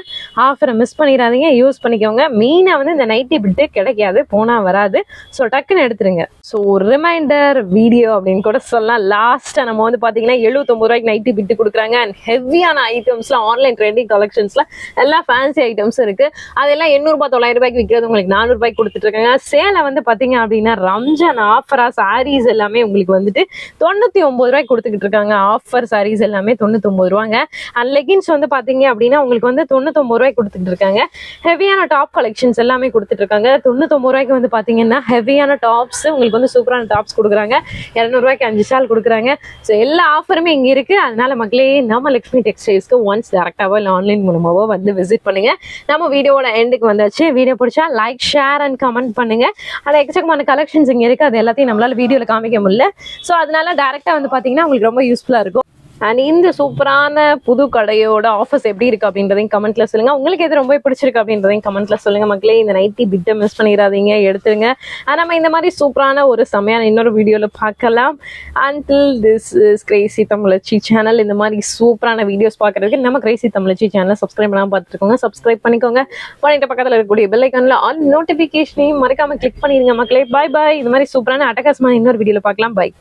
ஆஃபரை மிஸ் பண்ணிடாதீங்க. யூஸ் பண்ணிக்கோங்க. மெயினாக வந்து இந்த நைட்டி பிட்டு கிடைக்காது. போனால் வராது. ஸோ டக்குன்னு எடுத்துருங்க. ஸோ ரிமைண்டர் வீடியோ அப்படின்னு கூட சொல்லலாம். லாஸ்ட்டாக நம்ம வந்து பார்த்தீங்கன்னா எழுபத்தொம்பது ரூபாய்க்கு நைட்டி பிட்டு கொடுக்குறாங்க. அண்ட் ஹெவியான ஐட்டம்ஸ்லாம் ஆன்லைன் ட்ரெண்டிங் கலெக்ஷன்ஸில் எல்லா ஃபேன்சி ஐட்டம்ஸும் இருக்குது அதெல்லாம் எண்ணூறுபா தொள்ளாயிரம் ரூபாய்க்கு விற்கிறது உங்களுக்கு நானூறு ரூபாய்க்கு கொடுத்துட்டு இருக்காங்க. சேலை வந்து பார்த்தீங்க அப்படின்னா ரம்ஜான் ஆஃபரா சாரீஸ் எல்லாமே உங்களுக்கு வந்துட்டு தொண்ணூற்றி ஒன்பது ரூபாய்க்கு கொடுத்துக்கிட்டு இருக்காங்க. ஆஃபர் சாரீஸ் எல்லாமே தொண்ணூத்தொம்பது ரூபாங்க. அண்ட் லெகின்ஸ் வந்து பார்த்தீங்க அப்படின்னா உங்களுக்கு வந்து தொண்ணூத்தொம்பது ரூபாய்க்கு கொடுத்துட்டு இருக்காங்க. ஹெவியான டாப் கலெக்ஷன்ஸ் எல்லாமே கொடுத்துட்டு இருக்காங்க. தொண்ணூத்தொம்பது ரூபாய்க்கு வந்து பார்த்தீங்கன்னா ஹெவியான டாப்ஸ் உங்களுக்கு வந்து சூப்பரான டாப்ஸ் கொடுக்குறாங்க. இரநூறுவாய்க்கு அஞ்சு ஷால் கொடுக்குறாங்க. ஸோ எல்லா ஆஃபருமே இங்கே இருக்குது அதனால மக்களே நம்ம லக்ஷ்மி டெக்ஸ்டைல்ஸ்க்கு ஒன்ஸ் டேரக்டாவோ இல்லை ஆன்லைன் மூலமாகவோ வந்து விசிட் பண்ணுங்க. நம்ம வீடியோவோட எண்டுக்கு வந்தாச்சு. வீடியோ பிடிச்சா லைக் ஷேர் அண்ட் கமெண்ட் பண்ணுங்க. ஆனால் எக்கச்சக்கமான கலெக்ஷன்ஸ் இங்கே இருக்குது அது எல்லாத்தையும் நம்மளால வீடியோவில் காமிக்க முடியல. ஸோ அதனால டேரக்டா வந்து பாத்தீங்கன்னா உங்களுக்கு ரொம்ப யூஸ்ஃபுல்லா இருக்கும். அண்ட் இந்த சூப்பரான புது கடையோட ஆஃபர்ஸ் எப்படி இருக்கு அப்படின்றதையும் கமெண்ட்ல சொல்லுங்க. உங்களுக்கு எது ரொம்ப பிடிச்சிருக்கு அப்படின்றதையும் கமெண்ட்ல சொல்லுங்க மக்களே. இந்த நைட்டி பிட்டை மிஸ் பண்ணிடாதீங்க எடுத்துருங்க. அண்ட் நம்ம இந்த மாதிரி சூப்பரான ஒரு செமையான இன்னொரு வீடியோல பார்க்கலாம். Until this is crazy Tamizhachi channel இந்த மாதிரி சூப்பரான வீடியோஸ் பார்க்கறதுக்கு நம்ம கிரேசி தமிழச்சி சேனலை சப்ஸ்கிரைப் பண்ணாமல் பார்த்துருக்கோங்க சப்ஸ்கிரைப் பண்ணிக்கோங்க. பண்ணிட்டு பக்கத்தில் இருக்கக்கூடிய பெல் ஆல் நோட்டிஃபிகேஷனையும் மறக்காம கிளிக் பண்ணிடுங்க மக்களே. பாய் பாய் இந்த மாதிரி சூப்பரான அட்டகாசமான இன்னொரு வீடியோல பார்க்கலாம். பாய்